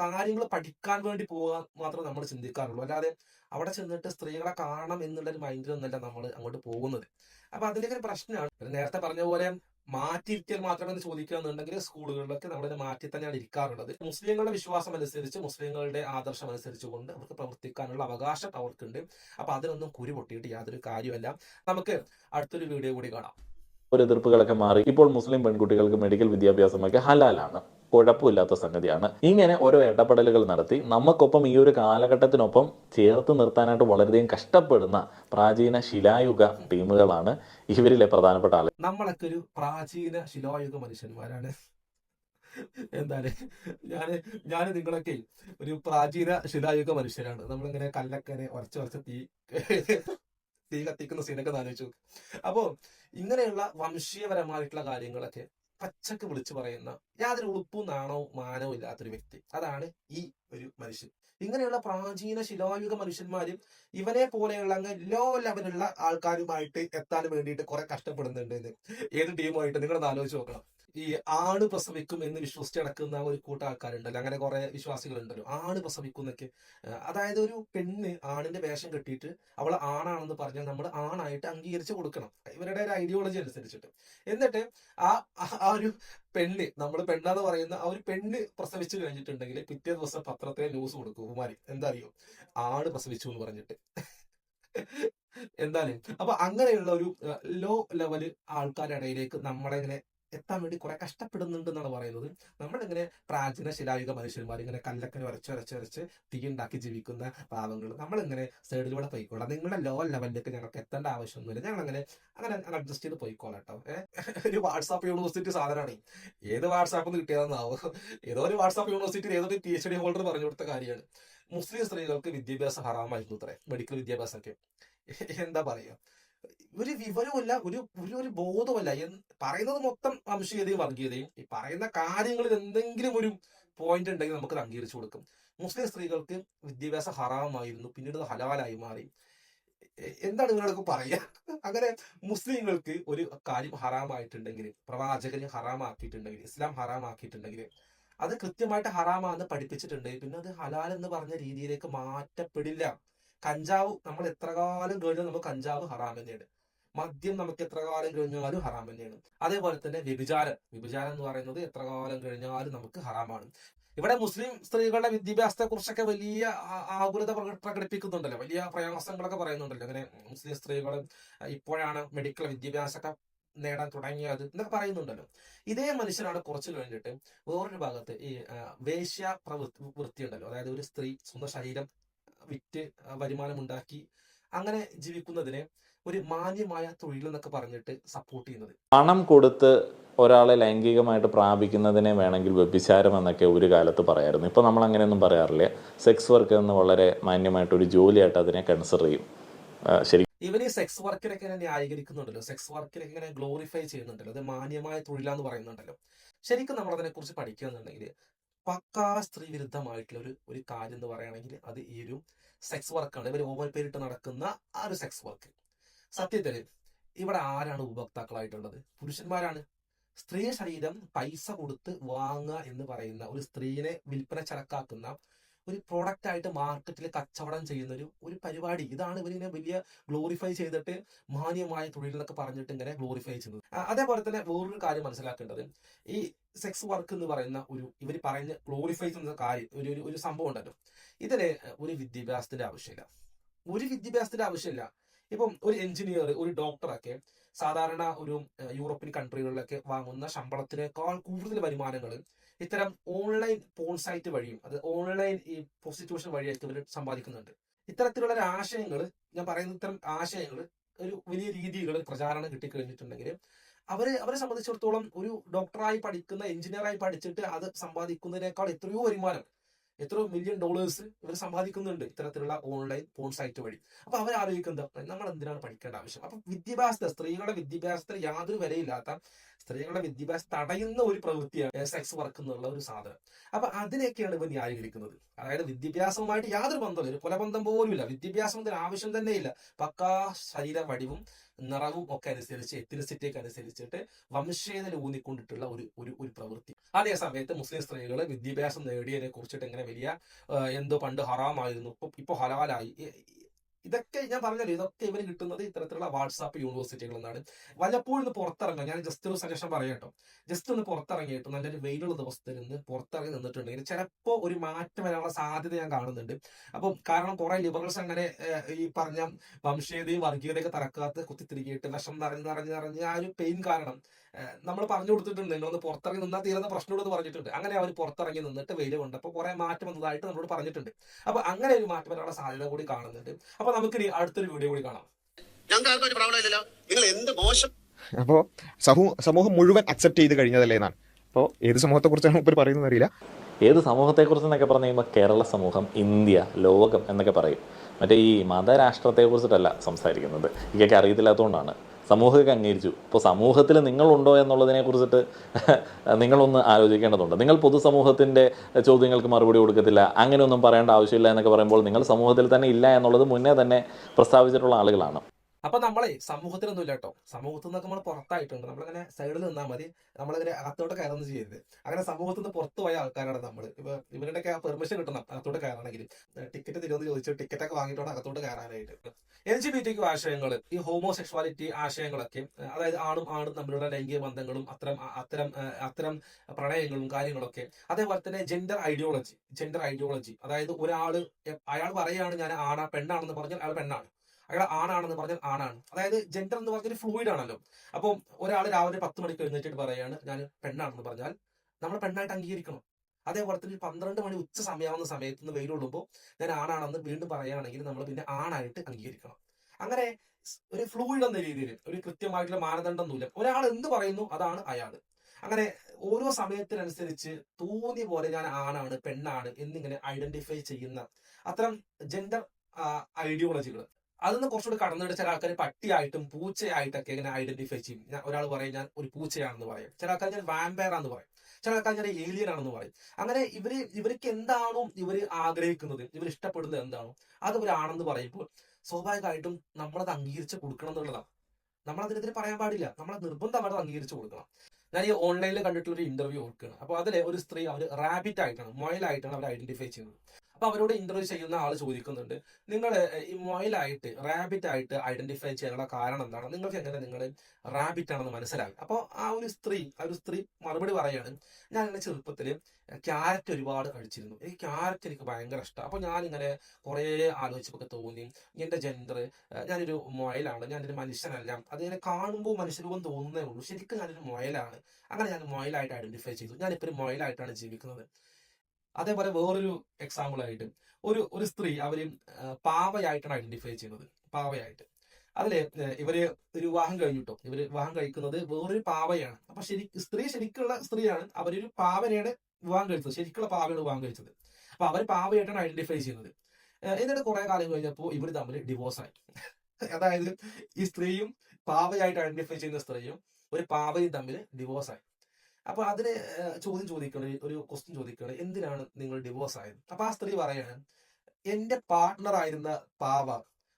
കാര്യങ്ങൾ പഠിക്കാൻ വേണ്ടി പോകാൻ മാത്രം നമ്മൾ ചിന്തിക്കാറുള്ളൂ. അല്ലാതെ അവിടെ ചെന്നിട്ട് സ്ത്രീകളെ കാണണം എന്നുള്ള ഒരു മൈൻഡിലൊന്നല്ല നമ്മൾ അങ്ങോട്ട് പോകുന്നത്. അപ്പൊ അതിലേക്ക് ഒരു പ്രശ്നമാണ്. നേരത്തെ പറഞ്ഞ പോലെ മാറ്റിയിരുത്തിയാൽ മാത്രമെന്ന് ചോദിക്കുകയാണെന്നുണ്ടെങ്കിൽ സ്കൂളുകളിലൊക്കെ നമ്മളിത് മാറ്റി തന്നെയാണ് ഇരിക്കാറുള്ളത്. മുസ്ലിങ്ങളുടെ വിശ്വാസം അനുസരിച്ച് മുസ്ലിങ്ങളുടെ ആദർശം അനുസരിച്ചുകൊണ്ട് അവർക്ക് പ്രവർത്തിക്കാനുള്ള അവകാശം അവർക്കുണ്ട്. അപ്പൊ അതിനൊന്നും കുരു പൊട്ടിയിട്ട് യാതൊരു കാര്യമല്ല നമുക്ക് അടുത്തൊരു വീഡിയോ കൂടി കാണാം. ഒരു എതിർപ്പുകളൊക്കെ മാറി. ഇപ്പോൾ മുസ്ലിം പെൺകുട്ടികൾക്ക് മെഡിക്കൽ വിദ്യാഭ്യാസമൊക്കെ ഹലാലാണ്. കുഴപ്പമില്ലാത്ത സംഗതിയാണ്. ഇങ്ങനെ ഓരോ ഇടപെടലുകൾ നടത്തി നമുക്കൊപ്പം ഈ ഒരു കാലഘട്ടത്തിനൊപ്പം ചേർത്ത് നിർത്താനായിട്ട് വളരെയധികം കഷ്ടപ്പെടുന്ന പ്രാചീന ശിലായുഗ ടീമുകളാണ് ഇവരിലെ പ്രധാനപ്പെട്ട ആളുകൾ. നമ്മളൊക്കെ ഒരു പ്രാചീന ശിലായുഗ മനുഷ്യന്മാരാണ്. എന്താണ്? ഞാൻ ഞാൻ നിങ്ങളൊക്കെ ഒരു പ്രാചീന ശിലായുഗ മനുഷ്യരാണ്. നമ്മളിങ്ങനെ കല്ലക്കനെ ഉരച്ച് ഉരച്ച് തീ തീ കത്തിക്കുന്ന സീനൊക്കെ ആലോചിച്ചു അപ്പോ ഇങ്ങനെയുള്ള വംശീയപരമായിട്ടുള്ള കാര്യങ്ങളൊക്കെ പച്ചക്ക് വിളിച്ചു പറയുന്ന യാതൊരു ഉളുപ്പും നാണവും മാനവും ഇല്ലാത്തൊരു വ്യക്തി. അതാണ് ഈ ഒരു മനുഷ്യൻ. ഇങ്ങനെയുള്ള പ്രാചീന ശിലായുഗ മനുഷ്യന്മാരും ഇവനെ പോലെയുള്ള അങ്ങ് ലോ ലെവലുള്ള ആൾക്കാരുമായിട്ട് എത്താൻ വേണ്ടിയിട്ട് കുറെ കഷ്ടപ്പെടുന്നുണ്ട് ഏത് ടീമുമായിട്ട് നിങ്ങളൊന്ന് ആലോചിച്ച് നോക്കണം. ഈ ആണ് പ്രസവിക്കും എന്ന് വിശ്വസിച്ച് നടക്കുന്ന ഒരു കൂട്ടം ആൾക്കാരുണ്ടല്ലോ. അങ്ങനെ കുറെ വിശ്വാസികളുണ്ടല്ലോ. ആണ് പ്രസവിക്കും എന്നൊക്കെ അതായത് ഒരു പെണ്ണ് ആണിന്റെ വേഷം കെട്ടിയിട്ട് അവൾ ആണാണെന്ന് പറഞ്ഞാൽ നമ്മൾ ആണായിട്ട് അംഗീകരിച്ച് കൊടുക്കണം. ഇവരുടെ ഒരു ഐഡിയോളജി അനുസരിച്ചിട്ട്. എന്നിട്ട് ആ ആ- ഒരു പെണ്ണ് നമ്മൾ പെണ്ണാന്ന് പറയുന്ന ആ ഒരു പെണ്ണ് പ്രസവിച്ചു കഴിഞ്ഞിട്ടുണ്ടെങ്കിൽ പിറ്റേ ദിവസം പത്രത്തെ ന്യൂസ് കൊടുക്കും. കുമാരി എന്താ അറിയോ ആണ് പ്രസവിച്ചു എന്ന് പറഞ്ഞിട്ട്. എന്താണ് അപ്പൊ അങ്ങനെയുള്ള ഒരു ലോ ലെവൽ ആൾക്കാരുടെ ഇടയിലേക്ക് നമ്മളെ ഇങ്ങനെ എത്താൻ വേണ്ടി കുറെ കഷ്ടപ്പെടുന്നുണ്ട് എന്നാണ് പറയുന്നത്. നമ്മളിങ്ങനെ പ്രാചീന ശിലായുഗ മനുഷ്യന്മാർ ഇങ്ങനെ കല്ലക്കനെ വരച്ച് വരച്ച് വരച്ച് തീ ഉണ്ടാക്കി ജീവിക്കുന്ന പാവങ്ങൾ നമ്മളിങ്ങനെ സൈഡിലൂടെ പോയിക്കോളാം. നിങ്ങളുടെ ലോ ലെവലിലേക്ക് ഞങ്ങൾക്ക് എത്തേണ്ട ആവശ്യമൊന്നുമില്ല. ഞങ്ങൾ അങ്ങനെ അങ്ങനെ അഡ്ജസ്റ്റ് ചെയ്ത് പോയിക്കോളാം കേട്ടോ ഒരു വാട്സാപ്പ് യൂണിവേഴ്സിറ്റി സാധനമാണ് ഏത് വാട്സാപ്പ് നിന്ന് കിട്ടിയതെന്നാവോ? ഏതോ ഒരു വാട്സാപ്പ് യൂണിവേഴ്സിറ്റി ഏതൊരു പി എച്ച് ഡി ഹോൾഡർ പറഞ്ഞു കൊടുത്ത കാര്യമാണ്. മുസ്ലിം സ്ത്രീകൾക്ക് വിദ്യാഭ്യാസം ഹറാമായിരുന്നു അത്രേ. മെഡിക്കൽ വിദ്യാഭ്യാസമൊക്കെ. എന്താ പറയാ? ഒരു വിവരവുമില്ല ഒരു ഒരു ഒരു ബോധവുമില്ല. പറയുന്നത് മൊത്തം വംശീയതയും വർഗീയതയും ഈ പറയുന്ന കാര്യങ്ങളിൽ എന്തെങ്കിലും ഒരു പോയിന്റ് ഉണ്ടെങ്കിൽ നമുക്ക് അംഗീകരിച്ചു കൊടുക്കും. മുസ്ലിം സ്ത്രീകൾക്ക് വിദ്യാഭ്യാസം ഹറാമായിരുന്നു. പിന്നീട് ഹലാലായി മാറി. എന്താണ് നിങ്ങളൊക്കെ പറയുക? അങ്ങനെ മുസ്ലിങ്ങൾക്ക് ഒരു കാര്യം ഹറാമായിട്ടുണ്ടെങ്കിൽ പ്രവാചകന് ഹറാമാക്കിയിട്ടുണ്ടെങ്കിൽ ഇസ്ലാം ഹറാമാക്കിയിട്ടുണ്ടെങ്കിൽ അത് കൃത്യമായിട്ട് ഹറാമാന്ന് പഠിപ്പിച്ചിട്ടുണ്ടെങ്കിൽ പിന്നെ അത് ഹലാൽ എന്ന് പറഞ്ഞ രീതിയിലേക്ക് മാറ്റപ്പെടില്ല. കഞ്ചാവ് നമ്മൾ എത്ര കാലം കഴിഞ്ഞാൽ നമുക്ക് കഞ്ചാവ് ഹറാം തന്നെയാണ്. മദ്യം നമുക്ക് എത്ര കാലം കഴിഞ്ഞാലും ഹറാം തന്നെയാണ്. അതേപോലെ തന്നെ വ്യഭിചാരം. വ്യഭിചാരം എന്ന് പറയുന്നത് എത്ര കാലം കഴിഞ്ഞാലും നമുക്ക് ഹറാമാണ്. ഇവിടെ മുസ്ലിം സ്ത്രീകളുടെ വിദ്യാഭ്യാസത്തെ കുറിച്ചൊക്കെ വലിയ ആകുലത പ്രകടിപ്പിക്കുന്നുണ്ടല്ലോ. വലിയ പ്രയാസങ്ങളൊക്കെ പറയുന്നുണ്ടല്ലോ. അങ്ങനെ മുസ്ലിം സ്ത്രീകൾ ഇപ്പോഴാണ് മെഡിക്കൽ വിദ്യാഭ്യാസമൊക്കെ നേടാൻ തുടങ്ങിയത് എന്നൊക്കെ പറയുന്നുണ്ടല്ലോ. ഇതേ മനുഷ്യനാണ് കുറച്ച് കഴിഞ്ഞിട്ട് വേറൊരു ഭാഗത്ത് ഈ വേശ്യ പ്രവൃത്തി വൃത്തി ഉണ്ടല്ലോ അതായത് ഒരു സ്ത്രീ സ്വന്തം ശരീരം വിറ്റ് ആ, വരുമാനം ഉണ്ടാക്കി അങ്ങനെ ജീവിക്കുന്നതിനെ ഒരു മാന്യമായ തൊഴിൽ എന്നൊക്കെ പറഞ്ഞിട്ട് സപ്പോർട്ട് ചെയ്യുന്നത്. പണം കൊടുത്ത് ഒരാളെ ലൈംഗികമായിട്ട് പ്രാപിക്കുന്നതിനെ വേണമെങ്കിൽ വ്യഭിചാരം എന്നൊക്കെ ഒരു കാലത്ത് പറയായിരുന്നു. ഇപ്പോൾ നമ്മൾ അങ്ങനെയൊന്നും പറയാറില്ല. സെക്സ് വർക്ക് എന്ന് വളരെ മാന്യമായിട്ട് ഒരു ജോലിയായിട്ട് അതിനെ കൺസിഡർ ചെയ്യും. ശരി. ഇവർ ഈ സെക്സ് വർക്കിനൊക്കെ ഇങ്ങനെ ന്യായീകരിക്കുന്നുണ്ടല്ലോ. സെക്സ് വർക്കിനൊക്കെ ഇങ്ങനെ ഗ്ലോറിഫൈ ചെയ്യുന്നുണ്ടല്ലോ. അത് മാന്യമായ തൊഴിലാന്ന് പറയുന്നുണ്ടല്ലോ. ശരിക്കും നമ്മൾ അതിനെ കുറിച്ച് പഠിക്കുകയെന്നുണ്ടെങ്കിൽ പക്കാ സ്ത്രീ വിരുദ്ധമായിട്ടുള്ള ഒരു ഒരു കാര്യം എന്ന് പറയുകയാണെങ്കിൽ അത് ഈ ഒരു സെക്സ് വർക്കാണ് ഇവർ ഓവർ പേരിട്ട് നടക്കുന്ന ആ ഒരു സെക്സ് വർക്ക് സത്യത്തിൽ ഇവിടെ ആരാണ് ഉപഭോക്താക്കളായിട്ടുള്ളത്? പുരുഷന്മാരാണ്. സ്ത്രീ ശരീരം പൈസ കൊടുത്ത് വാങ്ങുക എന്ന് പറയുന്ന ഒരു സ്ത്രീനെ വിൽപ്പന ചരക്കാക്കുന്ന ഒരു പ്രോഡക്റ്റ് ആയിട്ട് മാർക്കറ്റിൽ കച്ചവടം ചെയ്യുന്ന ഒരു ഒരു പരിപാടി. ഇതാണ് ഇവരിങ്ങനെ വലിയ ഗ്ലോറിഫൈ ചെയ്തിട്ട് മാന്യമായ തൊഴിൽ എന്നൊക്കെ പറഞ്ഞിട്ട് ഇങ്ങനെ ഗ്ലോറിഫൈ ചെയ്യുന്നത്. അതേപോലെ തന്നെ വേറൊരു കാര്യം മനസ്സിലാക്കേണ്ടത്. ഈ സെക്സ് വർക്ക് എന്ന് പറയുന്ന ഒരു ഇവർ പറയുന്ന ഗ്ലോറിഫൈ ചെയ്യുന്ന കാര്യം ഒരു ഒരു- സംഭവം ഉണ്ടല്ലോ. ഇതിന് ഒരു വിദ്യാഭ്യാസത്തിന്റെ ആവശ്യമില്ല. ഒരു വിദ്യാഭ്യാസത്തിന്റെ ആവശ്യമില്ല. ഇപ്പം ഒരു എഞ്ചിനീയർ ഒരു ഡോക്ടറൊക്കെ സാധാരണ ഒരു യൂറോപ്യൻ കൺട്രികളിലൊക്കെ വാങ്ങുന്ന ശമ്പളത്തിനേക്കാൾ കൂടുതൽ വരുമാനങ്ങൾ ഇത്തരം ഓൺലൈൻ പോൺ സൈറ്റ് വഴിയും അത് ഓൺലൈൻ ഈ പ്രോസ്റ്റിറ്റ്യൂഷൻ വഴിയൊക്കെ ഇവർ സമ്പാദിക്കുന്നുണ്ട്. ഇത്തരത്തിലുള്ള ആശയങ്ങൾ ഞാൻ പറയുന്ന ഇത്തരം ആശയങ്ങൾ ഒരു വലിയ രീതിയിൽ പ്രചാരണം കിട്ടിക്കഴിഞ്ഞിട്ടുണ്ടെങ്കിൽ അവരെ അവരെ സംബന്ധിച്ചിടത്തോളം ഒരു ഡോക്ടറായി പഠിക്കുന്ന എഞ്ചിനീയറായി പഠിച്ചിട്ട് അത് സമ്പാദിക്കുന്നതിനേക്കാൾ എത്രയോ വരുമാനം എത്രയോ മില്യൺ ഡോളേഴ്സ് ഇവർ സമ്പാദിക്കുന്നുണ്ട് ഇത്തരത്തിലുള്ള ഓൺലൈൻ പോൺ സൈറ്റ് വഴി. അപ്പൊ അവർ ആലോചിക്കുന്നത് നമ്മൾ എന്തിനാണ് പഠിക്കേണ്ട ആവശ്യം? അപ്പൊ വിദ്യാഭ്യാസത്തെ സ്ത്രീകളുടെ വിദ്യാഭ്യാസത്തിന് യാതൊരു വിലയില്ലാത്ത സ്ത്രീകളുടെ വിദ്യാഭ്യാസം തടയുന്ന ഒരു പ്രവൃത്തിയാണ് സെക്സ് വർക്ക് എന്നുള്ള ഒരു സാധനം. അപ്പൊ അതിനെയൊക്കെയാണ് ഇവർ ന്യായീകരിക്കുന്നത്. അതായത് വിദ്യാഭ്യാസവുമായിട്ട് യാതൊരു ബന്ധമില്ല ഒരു കൊലബന്ധം പോലും ഇല്ല വിദ്യാഭ്യാസം ആവശ്യം തന്നെ ഇല്ല പക്കാ ശരീര വടിവും നിറവും ഒക്കെ അനുസരിച്ച് എത്തിനിസിറ്റിയൊക്കെ അനുസരിച്ചിട്ട് വംശീയതയിൽ ഊന്നിക്കൊണ്ടിട്ടുള്ള ഒരു ഒരു ഒരു പ്രവൃത്തി. അതേ സമയത്ത് മുസ്ലിം സ്ത്രീകൾ വിദ്യാഭ്യാസം നേടിയതിനെ കുറിച്ചിട്ട് എങ്ങനെ വലിയ എന്തോ പണ്ട് ഹറാമായിരുന്നു. ഇപ്പൊ ഇപ്പൊ ഹലാലായി. ഇതൊക്കെ ഞാൻ പറഞ്ഞല്ലോ ഇതൊക്കെ ഇവന് കിട്ടുന്നത് ഇത്തരത്തിലുള്ള വാട്സാപ്പ് യൂണിവേഴ്സിറ്റികളിൽ നിന്നാണ് വല്ലപ്പോഴും പുറത്തിറങ്ങാം. ഞാൻ ജസ്റ്റ് ഒരു സജഷൻ പറയാം കേട്ടോ. ജസ്റ്റ് ഒന്ന് പുറത്തിറങ്ങിയിട്ട് നല്ലൊരു വെയിലുള്ള ദിവസത്തിൽ നിന്ന് പുറത്തിറങ്ങി നിന്നിട്ടുണ്ടെങ്കിൽ ചിലപ്പോൾ ഒരു മാറ്റം വരാനുള്ള സാധ്യത ഞാൻ കാണുന്നുണ്ട്. അപ്പം കാരണം കുറെ ലിബറൽസ് അങ്ങനെ ഈ പറഞ്ഞ വംശീയതയും വർഗീയതയൊക്കെ തറക്കാത്ത കുത്തിത്തിരികിയിട്ട് വിഷം നിറഞ്ഞ് നിറഞ്ഞ് നിറഞ്ഞ് ആ ഒരു പെയിൻ കാരണം നമ്മൾ പറഞ്ഞു കൊടുത്തിട്ടുണ്ട് ഒന്ന് പുറത്തിറങ്ങി നിന്നാൽ തീരുന്ന പ്രശ്നമുള്ളത് പറഞ്ഞിട്ടുണ്ട്. അങ്ങനെ അവർ പുറത്തിറങ്ങി നിന്നിട്ട് വെയിൽ കൊണ്ടപ്പോൾ കുറെ മാറ്റം വന്നതായിട്ട് നമ്മളോട് പറഞ്ഞിട്ടുണ്ട്. അപ്പൊ അങ്ങനെ ഒരു മാറ്റം വരാനുള്ള സാധ്യത കൂടി കാണുന്നുണ്ട്. അപ്പൊ നമുക്കിനി അടുത്തൊരു വീഡിയോ കൂടി കാണാം. ഞങ്ങൾക്ക് ആർക്കും ഒരു പ്രോബ്ലം ഇല്ലല്ലോ. നിങ്ങൾ എന്ത് മോശം അപ്പോൾ സമൂഹ സമൂഹം മുഴുവൻ അക്സെപ്റ്റ് ചെയ്ത് കഴിഞ്ഞതല്ലേ എന്നാണ്. അപ്പോൾ ഏത് സമൂഹത്തെക്കുറിച്ചാണ് ഇപ്പോൾ പറയുന്നത് അറിയില്ല. ഏത് സമൂഹത്തെക്കുറിച്ച് എന്നൊക്കെ പറഞ്ഞു കഴിയുമ്പോൾ കേരള സമൂഹം ഇന്ത്യ ലോകം എന്നൊക്കെ പറയും. മറ്റേ ഈ മതരാഷ്ട്രത്തെക്കുറിച്ചിട്ടല്ല സംസാരിക്കുന്നത്. ഇതൊക്കെ അറിയത്തില്ലാത്തതുകൊണ്ടാണ്. സമൂഹമൊക്കെ അംഗീകരിച്ചു. ഇപ്പോൾ സമൂഹത്തിൽ നിങ്ങളുണ്ടോ എന്നുള്ളതിനെ കുറിച്ചിട്ട് നിങ്ങളൊന്ന് ആലോചിക്കേണ്ടതുണ്ട്. നിങ്ങൾ പൊതുസമൂഹത്തിന്റെ ചോദ്യങ്ങൾക്ക് മറുപടി കൊടുക്കത്തില്ല അങ്ങനെയൊന്നും പറയേണ്ട ആവശ്യമില്ല എന്നൊക്കെ പറയുമ്പോൾ നിങ്ങൾ സമൂഹത്തിൽ തന്നെ ഇല്ല എന്നുള്ളത് മുന്നേ തന്നെ പ്രസ്താവിച്ചിട്ടുള്ള ആളുകളാണ്. അപ്പൊ നമ്മളെ സമൂഹത്തിലൊന്നും ഇല്ല കേട്ടോ. സമൂഹത്തിൽ നിന്നൊക്കെ നമ്മൾ പുറത്തായിട്ടുണ്ട്. നമ്മളിങ്ങനെ സൈഡിൽ നിന്നാൽ മതി. നമ്മളിങ്ങനെ അകത്തോട്ട് കയറുന്നത് ചെയ്യരുത്. അങ്ങനെ സമൂഹത്തിൽ നിന്ന് പുറത്തു പോയ ആൾക്കാരാണ് നമ്മൾ ഇപ്പൊ ഇവരുടെയൊക്കെ പെർമിഷൻ കിട്ടണം അകത്തോട്ട് കയറണമെങ്കിൽ. ടിക്കറ്റ് തരുമെന്ന് ചോദിച്ചു ടിക്കറ്റ് ഒക്കെ വാങ്ങിയിട്ടാണ് അകത്തോട്ട് കയറാനായിട്ട്. എൽ ജി ബി ടിക്ക് ആശയങ്ങൾ ഈ ഹോമോസെക്ഷുവാലിറ്റി ആശയങ്ങളൊക്കെ അതായത് ആണും ആണും തമ്മിലുള്ള ലൈംഗിക ബന്ധങ്ങളും അത്തരം അത്തരം അത്തരം പ്രണയങ്ങളും കാര്യങ്ങളൊക്കെ. അതേപോലെ തന്നെ ജെൻഡർ ഐഡിയോളജി ജെൻഡർ ഐഡിയോളജി അതായത് ഒരാൾ അയാൾ പറയുകയാണ് ഞാൻ ആണാ പെണ്ണാണെന്ന് പറഞ്ഞാൽ അയാൾ പെണ്ണാണ്. അയാൾ ആണാണെന്ന് പറഞ്ഞാൽ ആണാണ്. അതായത് ജെൻഡർ എന്ന് പറഞ്ഞാൽ ഫ്ലൂയിഡ് ആണല്ലോ. അപ്പോൾ ഒരാൾ രാവിലെ പത്ത് മണിക്ക് എഴുന്നേറ്റിട്ട് പറയാണ് ഞാൻ പെണ്ണാണെന്ന് പറഞ്ഞാൽ നമ്മൾ പെണ്ണായിട്ട് അംഗീകരിക്കണം. അതേപോലെ തന്നെ പന്ത്രണ്ട് മണി ഉച്ച സമയമാവുന്ന സമയത്ത് നിന്ന് വെയിലുള്ളുമ്പോൾ ഞാൻ ആണാണെന്ന് വീണ്ടും പറയുകയാണെങ്കിൽ നമ്മൾ പിന്നെ ആണായിട്ട് അംഗീകരിക്കണം. അങ്ങനെ ഒരു ഫ്ലൂയിഡ് എന്ന രീതിയിൽ ഒരു കൃത്യമായിട്ടുള്ള മാനദണ്ഡമൊന്നുമില്ല ഒരാൾ എന്ത് പറയുന്നു അതാണ് അയാൾ. അങ്ങനെ ഓരോ സമയത്തിനനുസരിച്ച് തോന്നിയ പോലെ ഞാൻ ആണാണ് പെണ്ണാണ് എന്നിങ്ങനെ ഐഡന്റിഫൈ ചെയ്യുന്ന അത്തരം ജെൻഡർ ഐഡിയോളജികൾ അതൊന്ന് കുറച്ചുകൂടി കടന്നിട്ട് ചില ആൾക്കാർ പട്ടിയായിട്ടും പൂച്ചയായിട്ടൊക്കെ ഇങ്ങനെ ഐഡന്റിഫൈ ചെയ്യും. ഞാൻ ഒരാൾ പറയും ഞാൻ ഒരു പൂച്ചയാണെന്ന് പറയും. ചില ആൾക്കാർ ഞാൻ വാമ്പയർ ആണെന്ന് പറയും. ചില ആൾക്കാർ ഞാൻ ഏലിയൻ ആണെന്ന് പറയും. അങ്ങനെ ഇവർ ഇവർക്ക് എന്താണോ ഇവർ ആഗ്രഹിക്കുന്നത് ഇവർ ഇഷ്ടപ്പെടുന്നത് എന്താണോ അത് ഇവരാണെന്ന് പറയുമ്പോൾ സ്വാഭാവികമായിട്ടും നമ്മളത് അംഗീകരിച്ച് കൊടുക്കണം എന്നുള്ളതാണ്. നമ്മൾ അതിനെതിരെ പറയാൻ പാടില്ല. നമ്മളെ നിർബന്ധമായിട്ട് അംഗീകരിച്ച് കൊടുക്കണം. ഞാൻ ഈ ഓൺലൈനിൽ കണ്ടിട്ടുള്ള ഒരു ഇന്റർവ്യൂ ഓർക്കുകയാണ്. അപ്പോൾ അതിലെ ഒരു സ്ത്രീ അവർ റാബിറ്റ് ആയിട്ടാണ് മൊയലായിട്ടാണ് അവർ ഐഡന്റിഫൈ ചെയ്യുന്നത്. അപ്പൊ അവരോട് ഇന്റർവ്യൂ ചെയ്യുന്ന ആൾ ചോദിക്കുന്നുണ്ട്. നിങ്ങൾ മൊയിലായിട്ട് റാബിറ്റ് ആയിട്ട് ഐഡന്റിഫൈ ചെയ്യാനുള്ള കാരണം എന്താണ്? നിങ്ങൾക്ക് എങ്ങനെ നിങ്ങൾ റാബിറ്റ് ആണെന്ന് മനസ്സിലായി? അപ്പോൾ ആ ഒരു സ്ത്രീ ആ ഒരു സ്ത്രീ മറുപടി പറയാണ് ഞാൻ എന്റെ ചെറുപ്പത്തിൽ ക്യാരറ്റ് ഒരുപാട് കഴിച്ചിരുന്നു. ഈ ക്യാരറ്റ് എനിക്ക് ഭയങ്കര ഇഷ്ടമാണ് അപ്പോൾ ഇങ്ങനെ കുറേ ആലോചിച്ചപ്പോൾ തോന്നി എന്റെ ജെൻഡർ ഞാനൊരു മൊയലാണ് ഞാനൊരു മനുഷ്യനല്ല. അതിങ്ങനെ കാണുമ്പോൾ മനുഷ്യരൂപം തോന്നുന്നേ ഉള്ളൂ. ശരിക്കും ഞാനൊരു മൊയലാണ് അങ്ങനെ ഞാൻ മൊയലായിട്ട് ഐഡന്റിഫൈ ചെയ്തു. ഞാനിപ്പോൾ ഒരു മൊയലായിട്ടാണ് ജീവിക്കുന്നത്. അതേപോലെ വേറൊരു എക്സാമ്പിൾ ആയിട്ട് ഒരു ഒരു സ്ത്രീ അവർ പാവയായിട്ടാണ് ഐഡന്റിഫൈ ചെയ്യുന്നത്. പാവയായിട്ട്. അതിൽ ഇവർ ഒരു വിവാഹം കഴിഞ്ഞിട്ടോ? ഇവർ വിവാഹം കഴിക്കുന്നത് വേറൊരു പാവയാണ്. അപ്പൊ ശരി സ്ത്രീ ശരിക്കുള്ള സ്ത്രീയാണ് അവരൊരു പാവനയുടെ വിവാഹം കഴിച്ചത്. ശരിക്കുള്ള പാവയാണ് വിവാഹം കഴിച്ചത്. അപ്പൊ അവർ പാവയായിട്ടാണ് ഐഡന്റിഫൈ ചെയ്യുന്നത്. എന്നിട്ട് കുറെ കാലം കഴിഞ്ഞപ്പോൾ ഇവർ തമ്മിൽ ഡിവോഴ്സ് ആയി. അതായത് ഈ സ്ത്രീയും പാവയായിട്ട് ഐഡന്റിഫൈ ചെയ്യുന്ന സ്ത്രീയും ഒരു പാവയും തമ്മിൽ ഡിവോഴ്സ് ആയി. അപ്പൊ അതിന് ചോദ്യം ചോദിക്കണേ ഒരു ക്വസ്റ്റ്യൻ ചോദിക്കണേ എന്തിനാണ് നിങ്ങൾ ഡിവോഴ്സ് ആയത്? അപ്പൊ ആ സ്ത്രീ പറയാണ് എന്റെ പാർട്ട്ണർ ആയിരുന്ന പാവ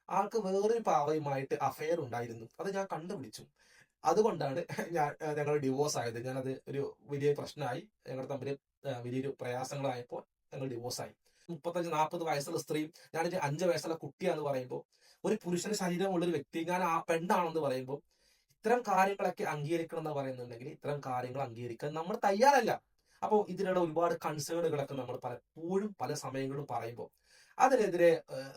ആൾക്ക് വേറൊരു പാവയുമായിട്ട് അഫയർ ഉണ്ടായിരുന്നു. അത് ഞാൻ കണ്ടുപിടിച്ചു. അതുകൊണ്ടാണ് ഞാൻ ഞങ്ങൾ ഡിവോഴ്സ് ആയത്. ഞാനത് ഒരു വലിയ പ്രശ്നമായി. ഞങ്ങൾ തമ്മിൽ വലിയൊരു പ്രയാസങ്ങളായപ്പോൾ ഞങ്ങൾ ഡിവോഴ്സ് ആയി. മുപ്പത്തഞ്ച് നാൽപ്പത് വയസ്സുള്ള സ്ത്രീ ഞാനൊരു അഞ്ച് വയസ്സുള്ള കുട്ടിയാന്ന് പറയുമ്പോൾ ഒരു പുരുഷന് ശരീരമുള്ള ഒരു വ്യക്തി ഞാൻ ആ പെണ്ണാണെന്ന് പറയുമ്പോൾ ഇത്തരം കാര്യങ്ങളൊക്കെ അംഗീകരിക്കണം എന്ന് പറയുന്നുണ്ടെങ്കിൽ ഇത്തരം കാര്യങ്ങൾ അംഗീകരിക്കാൻ നമ്മൾ തയ്യാറല്ല. അപ്പോൾ ഇതിനുള്ള ഒരുപാട് കൺസേണുകളൊക്കെ നമ്മൾ പലപ്പോഴും പല സമയങ്ങളും പറയുമ്പോൾ അതിനെതിരെ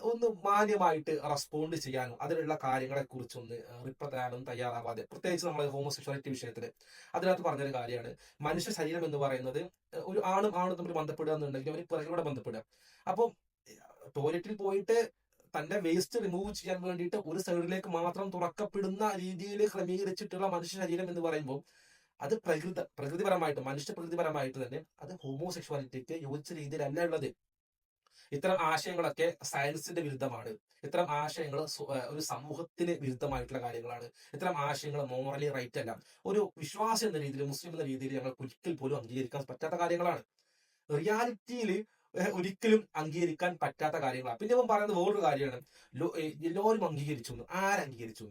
ഒന്ന് മാന്യമായിട്ട് റെസ്പോണ്ട് ചെയ്യാനും അതിനുള്ള കാര്യങ്ങളെ കുറിച്ചൊന്ന് റിപ്ലൈ തരാനും തയ്യാറാവാതെ പ്രത്യേകിച്ച് നമ്മൾ ഹോമോസെക്ഷുവാലിറ്റി വിഷയത്തിൽ അതിനകത്ത് പറഞ്ഞൊരു കാര്യമാണ്. മനുഷ്യ ശരീരം എന്ന് പറയുന്നത് ഒരു ആണും ആണും തമ്മിൽ ബന്ധപ്പെടുക എന്നുണ്ടെങ്കിൽ അവർ പിറകിലൂടെ ബന്ധപ്പെടുക. അപ്പോൾ ടോയ്ലറ്റിൽ പോയിട്ട് തന്റെ വേസ്റ്റ് റിമൂവ് ചെയ്യാൻ വേണ്ടിയിട്ട് ഒരു സൈഡിലേക്ക് മാത്രം തുറക്കപ്പെടുന്ന രീതിയിൽ ക്രമീകരിച്ചിട്ടുള്ള മനുഷ്യ ശരീരം എന്ന് പറയുമ്പോൾ അത് പ്രകൃത പ്രകൃതിപരമായിട്ട് മനുഷ്യ പ്രകൃതിപരമായിട്ട് തന്നെ അത് ഹോമോസെക്ഷുവാലിറ്റിക്ക് യോജിച്ച രീതിയിലല്ല ഉള്ളത്. ഇത്തരം ആശയങ്ങളൊക്കെ സയൻസിന്റെ വിരുദ്ധമാണ്. ഇത്തരം ആശയങ്ങൾ ഒരു സമൂഹത്തിന് വിരുദ്ധമായിട്ടുള്ള കാര്യങ്ങളാണ്. ഇത്തരം ആശയങ്ങൾ മോറലി റൈറ്റ് അല്ല. ഒരു വിശ്വാസം എന്ന രീതിയിൽ മുസ്ലിം എന്ന രീതിയിൽ ഞങ്ങൾക്ക് ഒരിക്കൽ പോലും അംഗീകരിക്കാൻ പറ്റാത്ത കാര്യങ്ങളാണ്. റിയാലിറ്റിയിൽ ഒരിക്കലും അംഗീകരിക്കാൻ പറ്റാത്ത കാര്യങ്ങളാണ് പിന്നെ ഇവൻ പറയുന്നത് വേറൊരു കാര്യമാണ്. എല്ലാവരും അംഗീകരിച്ചു ആരംഗീകരിച്ചു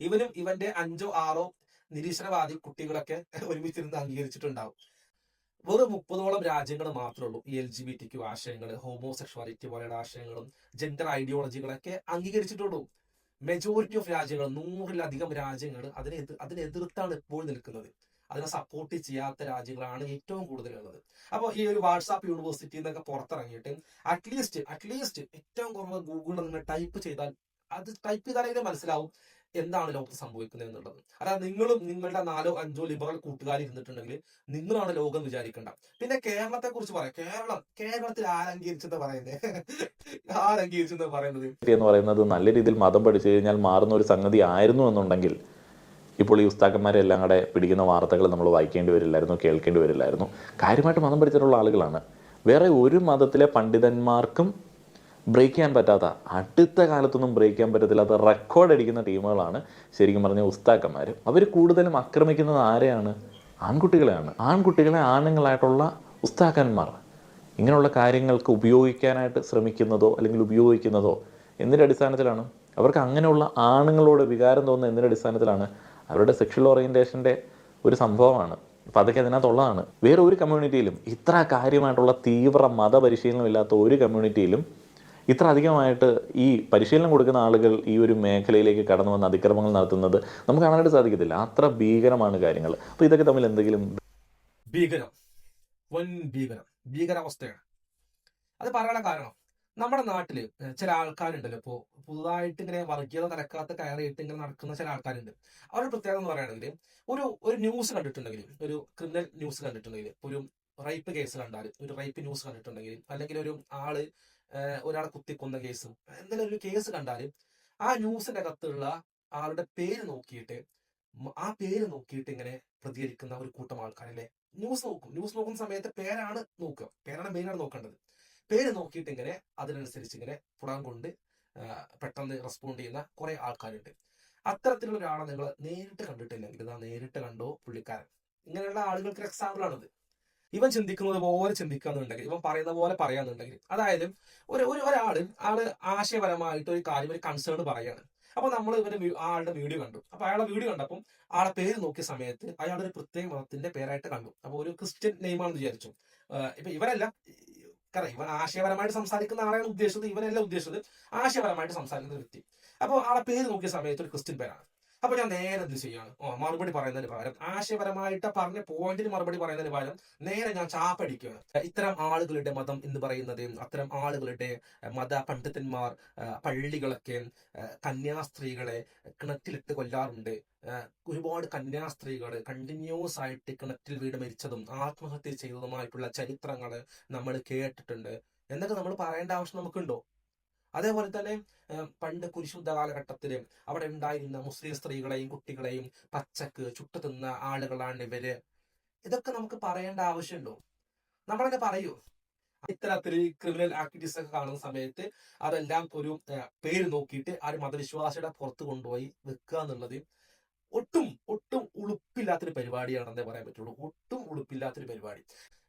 ഇവനും ഇവന്റെ അഞ്ചോ ആറോ നിരീശ്വരവാദി കുട്ടികളൊക്കെ ഒരുമിച്ചിരുന്ന് അംഗീകരിച്ചിട്ടുണ്ടാവും. വെറും മുപ്പതോളം രാജ്യങ്ങൾ മാത്രമേ ഉള്ളൂ. ഈ L G B T Q ആശയങ്ങൾ ഹോമോസെക്ഷുവാലിറ്റി പോലെയുള്ള ആശയങ്ങളും ജെൻഡർ ഐഡിയോളജികളൊക്കെ അംഗീകരിച്ചിട്ടുള്ളൂ. മെജോറിറ്റി ഓഫ് രാജ്യങ്ങൾ നൂറിലധികം രാജ്യങ്ങൾ അതിനെ അതിനെതിർത്താണ് ഇപ്പോൾ നിൽക്കുന്നത്. അതിനെ സപ്പോർട്ട് ചെയ്യാത്ത രാജ്യങ്ങളാണ് ഏറ്റവും കൂടുതൽ ഉള്ളത് അപ്പോൾ ഈ ഒരു വാട്സാപ്പ് യൂണിവേഴ്സിറ്റി എന്നൊക്കെ പുറത്തിറങ്ങിയിട്ട് അറ്റ്ലീസ്റ്റ് അറ്റ്ലീസ്റ്റ് ഏറ്റവും കുറവ് ഗൂഗിളിൽ നിങ്ങൾ ടൈപ്പ് ചെയ്താൽ അത് ടൈപ്പ് ചെയ്താലേ മനസ്സിലാവും എന്താണ് ലോകത്ത് സംഭവിക്കുന്നത് എന്നുള്ളത്. അതായത് നിങ്ങളും നിങ്ങളുടെ നാലോ അഞ്ചോ ലിബറൽ കൂട്ടുകാർ ഇരുന്നിട്ടുണ്ടെങ്കിൽ നിങ്ങളാണ് ലോകം വിചാരിക്കേണ്ട. പിന്നെ കേരളത്തെ കുറിച്ച് പറയാം. കേരളം കേരളത്തിൽ ആരംഗീകരിച്ചെന്ന് പറയുന്നത്? ആരംഗീകരിച്ചെന്ന് പറയുന്നത്? എന്ന് പറയുന്നത് നല്ല രീതിയിൽ മതം പഠിച്ചു കഴിഞ്ഞാൽ മാറുന്ന ഒരു സംഗതി ആയിരുന്നു എന്നുണ്ടെങ്കിൽ ഇപ്പോൾ ഈ ഉസ്താക്കന്മാരെ എല്ലാം കൂടെ പിടിക്കുന്ന വാർത്തകൾ നമ്മൾ വായിക്കേണ്ടി വരില്ലായിരുന്നു കേൾക്കേണ്ടി വരില്ലായിരുന്നു. കാര്യമായിട്ട് മതം പഠിച്ചിട്ടുള്ള ആളുകളാണ്. വേറെ ഒരു മതത്തിലെ പണ്ഡിതന്മാർക്കും ബ്രേക്ക് ചെയ്യാൻ പറ്റാത്ത അടുത്ത കാലത്തൊന്നും ബ്രേക്ക് ചെയ്യാൻ പറ്റത്തില്ലാത്ത റെക്കോർഡ് അടിക്കുന്ന ടീമുകളാണ് ശരിക്കും പറഞ്ഞ ഉസ്താക്കന്മാർ. അവർ കൂടുതലും ആക്രമിക്കുന്നത് ആരെയാണ്? ആൺകുട്ടികളെയാണ്. ആൺകുട്ടികളെ ആണുങ്ങളായിട്ടുള്ള ഉസ്താക്കന്മാർ. ഇങ്ങനെയുള്ള കാര്യങ്ങൾക്ക് ഉപയോഗിക്കാനായിട്ട് ശ്രമിക്കുന്നതോ അല്ലെങ്കിൽ ഉപയോഗിക്കുന്നതോ എന്തിന്റെ അടിസ്ഥാനത്തിലാണ്? അവർക്ക് അങ്ങനെയുള്ള ആണുങ്ങളോട് വികാരം തോന്നുന്ന എന്തിന്റെ അടിസ്ഥാനത്തിലാണ്? അവരുടെ സെക്ഷൽ ഓറിയന്റേഷന്റെ ഒരു സംഭവമാണ്. അപ്പം അതൊക്കെ അതിനകത്തുള്ളതാണ്. വേറെ ഒരു കമ്മ്യൂണിറ്റിയിലും ഇത്ര കാര്യമായിട്ടുള്ള തീവ്ര മതപരിശീലനം ഇല്ലാത്ത ഒരു കമ്മ്യൂണിറ്റിയിലും ഇത്ര അധികമായിട്ട് ഈ പരിശീലനം കൊടുക്കുന്ന ആളുകൾ ഈ ഒരു മേഖലയിലേക്ക് കടന്നു വന്ന് അതിക്രമങ്ങൾ നടത്തുന്നത് നമുക്ക് കാണാനായിട്ട് സാധിക്കത്തില്ല. അത്ര ഭീകരമാണ് കാര്യങ്ങൾ. അപ്പോൾ ഇതൊക്കെ തമ്മിൽ എന്തെങ്കിലും ഭീകരം. വൻ ഭീകരം. ഭീകരാവസ്ഥയാണ്. അത് പറയാനുള്ള കാരണം നമ്മുടെ നാട്ടിൽ ചില ആൾക്കാരുണ്ടല്ലോ. ഇപ്പോ പുതുതായിട്ട് ഇങ്ങനെ വർഗീയത നടക്കാത്ത കയറിയിട്ട് ഇങ്ങനെ നടക്കുന്ന ചില ആൾക്കാരുണ്ട്. അവരുടെ പ്രത്യേകത എന്ന് പറയുകയാണെങ്കിൽ ഒരു ഒരു ന്യൂസ് കണ്ടിട്ടുണ്ടെങ്കിൽ ഒരു ക്രിമിനൽ ന്യൂസ് കണ്ടിട്ടുണ്ടെങ്കിൽ ഒരു റേപ്പ് കേസ് കണ്ടാൽ ഒരു റേപ്പ് ന്യൂസ് കണ്ടിട്ടുണ്ടെങ്കിൽ അല്ലെങ്കിൽ ഒരു ആൾ ഒരാളെ കുത്തിക്കൊന്ന കേസും എന്തെങ്കിലും ഒരു കേസ് കണ്ടാൽ ആ ന്യൂസിന്റെ അകത്തുള്ള ആളുടെ പേര് നോക്കിയിട്ട് ആ പേര് നോക്കിയിട്ട് ഇങ്ങനെ പ്രതികരിക്കുന്ന ഒരു കൂട്ടം ആൾക്കാരല്ലേ? ന്യൂസ് നോക്കും. ന്യൂസ് നോക്കുന്ന സമയത്ത് പേരാണ് നോക്കുക. പേരാണ് മെയിനാണ് നോക്കേണ്ടത്. പേര് നോക്കിയിട്ട് ഇങ്ങനെ അതിനനുസരിച്ച് ഇങ്ങനെ പുടാൻ കൊണ്ട് പെട്ടെന്ന് റെസ്പോണ്ട് ചെയ്യുന്ന കുറെ ആൾക്കാരുണ്ട്. അത്തരത്തിലുള്ള ഒരാളെ നിങ്ങൾ നേരിട്ട് കണ്ടിട്ടില്ലെങ്കിൽ ഇതാ നേരിട്ട് കണ്ടോ പുള്ളിക്കാരൻ. ഇങ്ങനെയുള്ള ആളുകൾക്ക് എക്സാമ്പിൾ ആണിത്. ഇവൻ ചിന്തിക്കുന്നത് പോലെ ചിന്തിക്കാന്നുണ്ടെങ്കിൽ ഇവൻ പറയുന്ന പോലെ പറയാന്നുണ്ടെങ്കിൽ അതായത് ഒരു ഒരു ഒരാൾ ആൾ ആശയപരമായിട്ട് ഒരു കാര്യം ഒരു കൺസേൺ പറയാണ്. അപ്പൊ നമ്മൾ ഇവന്റെ ആളുടെ വീഡിയോ കണ്ടു. അപ്പൊ അയാളെ വീഡിയോ കണ്ടപ്പം ആളെ പേര് നോക്കിയ സമയത്ത് അയാളൊരു പ്രത്യേക മതത്തിന്റെ പേരായിട്ട് കണ്ടു. അപ്പൊ ഒരു ക്രിസ്ത്യൻ നെയ്മാണെന്ന് വിചാരിച്ചു. ഇപ്പൊ ഇവരല്ല കാരണം ഇവൻ ആശയപരമായിട്ട് സംസാരിക്കുന്ന ആളെയാണ് ഉദ്ദേശിച്ചത് ഇവനല്ല ഉദ്ദേശിച്ചത് ആശയപരമായിട്ട് സംസാരിക്കുന്ന വ്യക്തി. അപ്പോൾ ആളെ പേര് നോക്കിയ സമയത്ത് ഒരു ക്രിസ്ത്യൻ പേരാണ്. അപ്പൊ ഞാൻ നേരെ എന്ത് ചെയ്യാണ്? ഓ മറുപടി പറയുന്നതിന് പകരം ആശയപരമായിട്ട് പറഞ്ഞ പോയിന്റിന് മറുപടി പറയുന്നതിന് പകരം നേരെ ഞാൻ ചാപ്പടിക്കുകയാണ്. ഇത്തരം ആളുകളുടെ മതം എന്ന് പറയുന്നത് അത്തരം ആളുകളുടെ മത പണ്ഡിതന്മാർ പള്ളികളൊക്കെ കന്യാസ്ത്രീകളെ കിണറ്റിലിട്ട് കൊല്ലാറുണ്ട്. ഒരുപാട് കന്യാസ്ത്രീകൾ കണ്ടിന്യൂസ് ആയിട്ട് കിണറ്റിൽ വീട് മരിച്ചതും ആത്മഹത്യ ചെയ്തതുമായിട്ടുള്ള ചരിത്രങ്ങൾ നമ്മൾ കേട്ടിട്ടുണ്ട്. എന്നൊക്കെ നമ്മൾ പറയേണ്ട ആവശ്യം നമുക്കുണ്ടോ? അതേപോലെ തന്നെ പണ്ട് കുരിശുദ്ധ കാലഘട്ടത്തിൽ അവിടെ ഉണ്ടായിരുന്ന മുസ്ലിം സ്ത്രീകളെയും കുട്ടികളെയും പച്ചക്ക് ചുട്ടു തിന്ന ആളുകളാണ് ഇവർ. ഇതൊക്കെ നമുക്ക് പറയേണ്ട ആവശ്യമുണ്ടോ? നമ്മളെന്നെ പറയൂ. ഇത്തരത്തിൽ ക്രിമിനൽ ആക്ടിവിറ്റീസ് ഒക്കെ കാണുന്ന സമയത്ത് അതെല്ലാം ഒരു പേര് നോക്കിയിട്ട് ആ ഒരു മതവിശ്വാസിയുടെ പുറത്ത് കൊണ്ടുപോയി വെക്കുക എന്നുള്ളത് ഒട്ടും ഒട്ടും ഉളുപ്പില്ലാത്തൊരു പരിപാടിയാണെന്നേ പറയാൻ പറ്റുള്ളൂ. ഒട്ടും ഉളുപ്പില്ലാത്തൊരു പരിപാടി.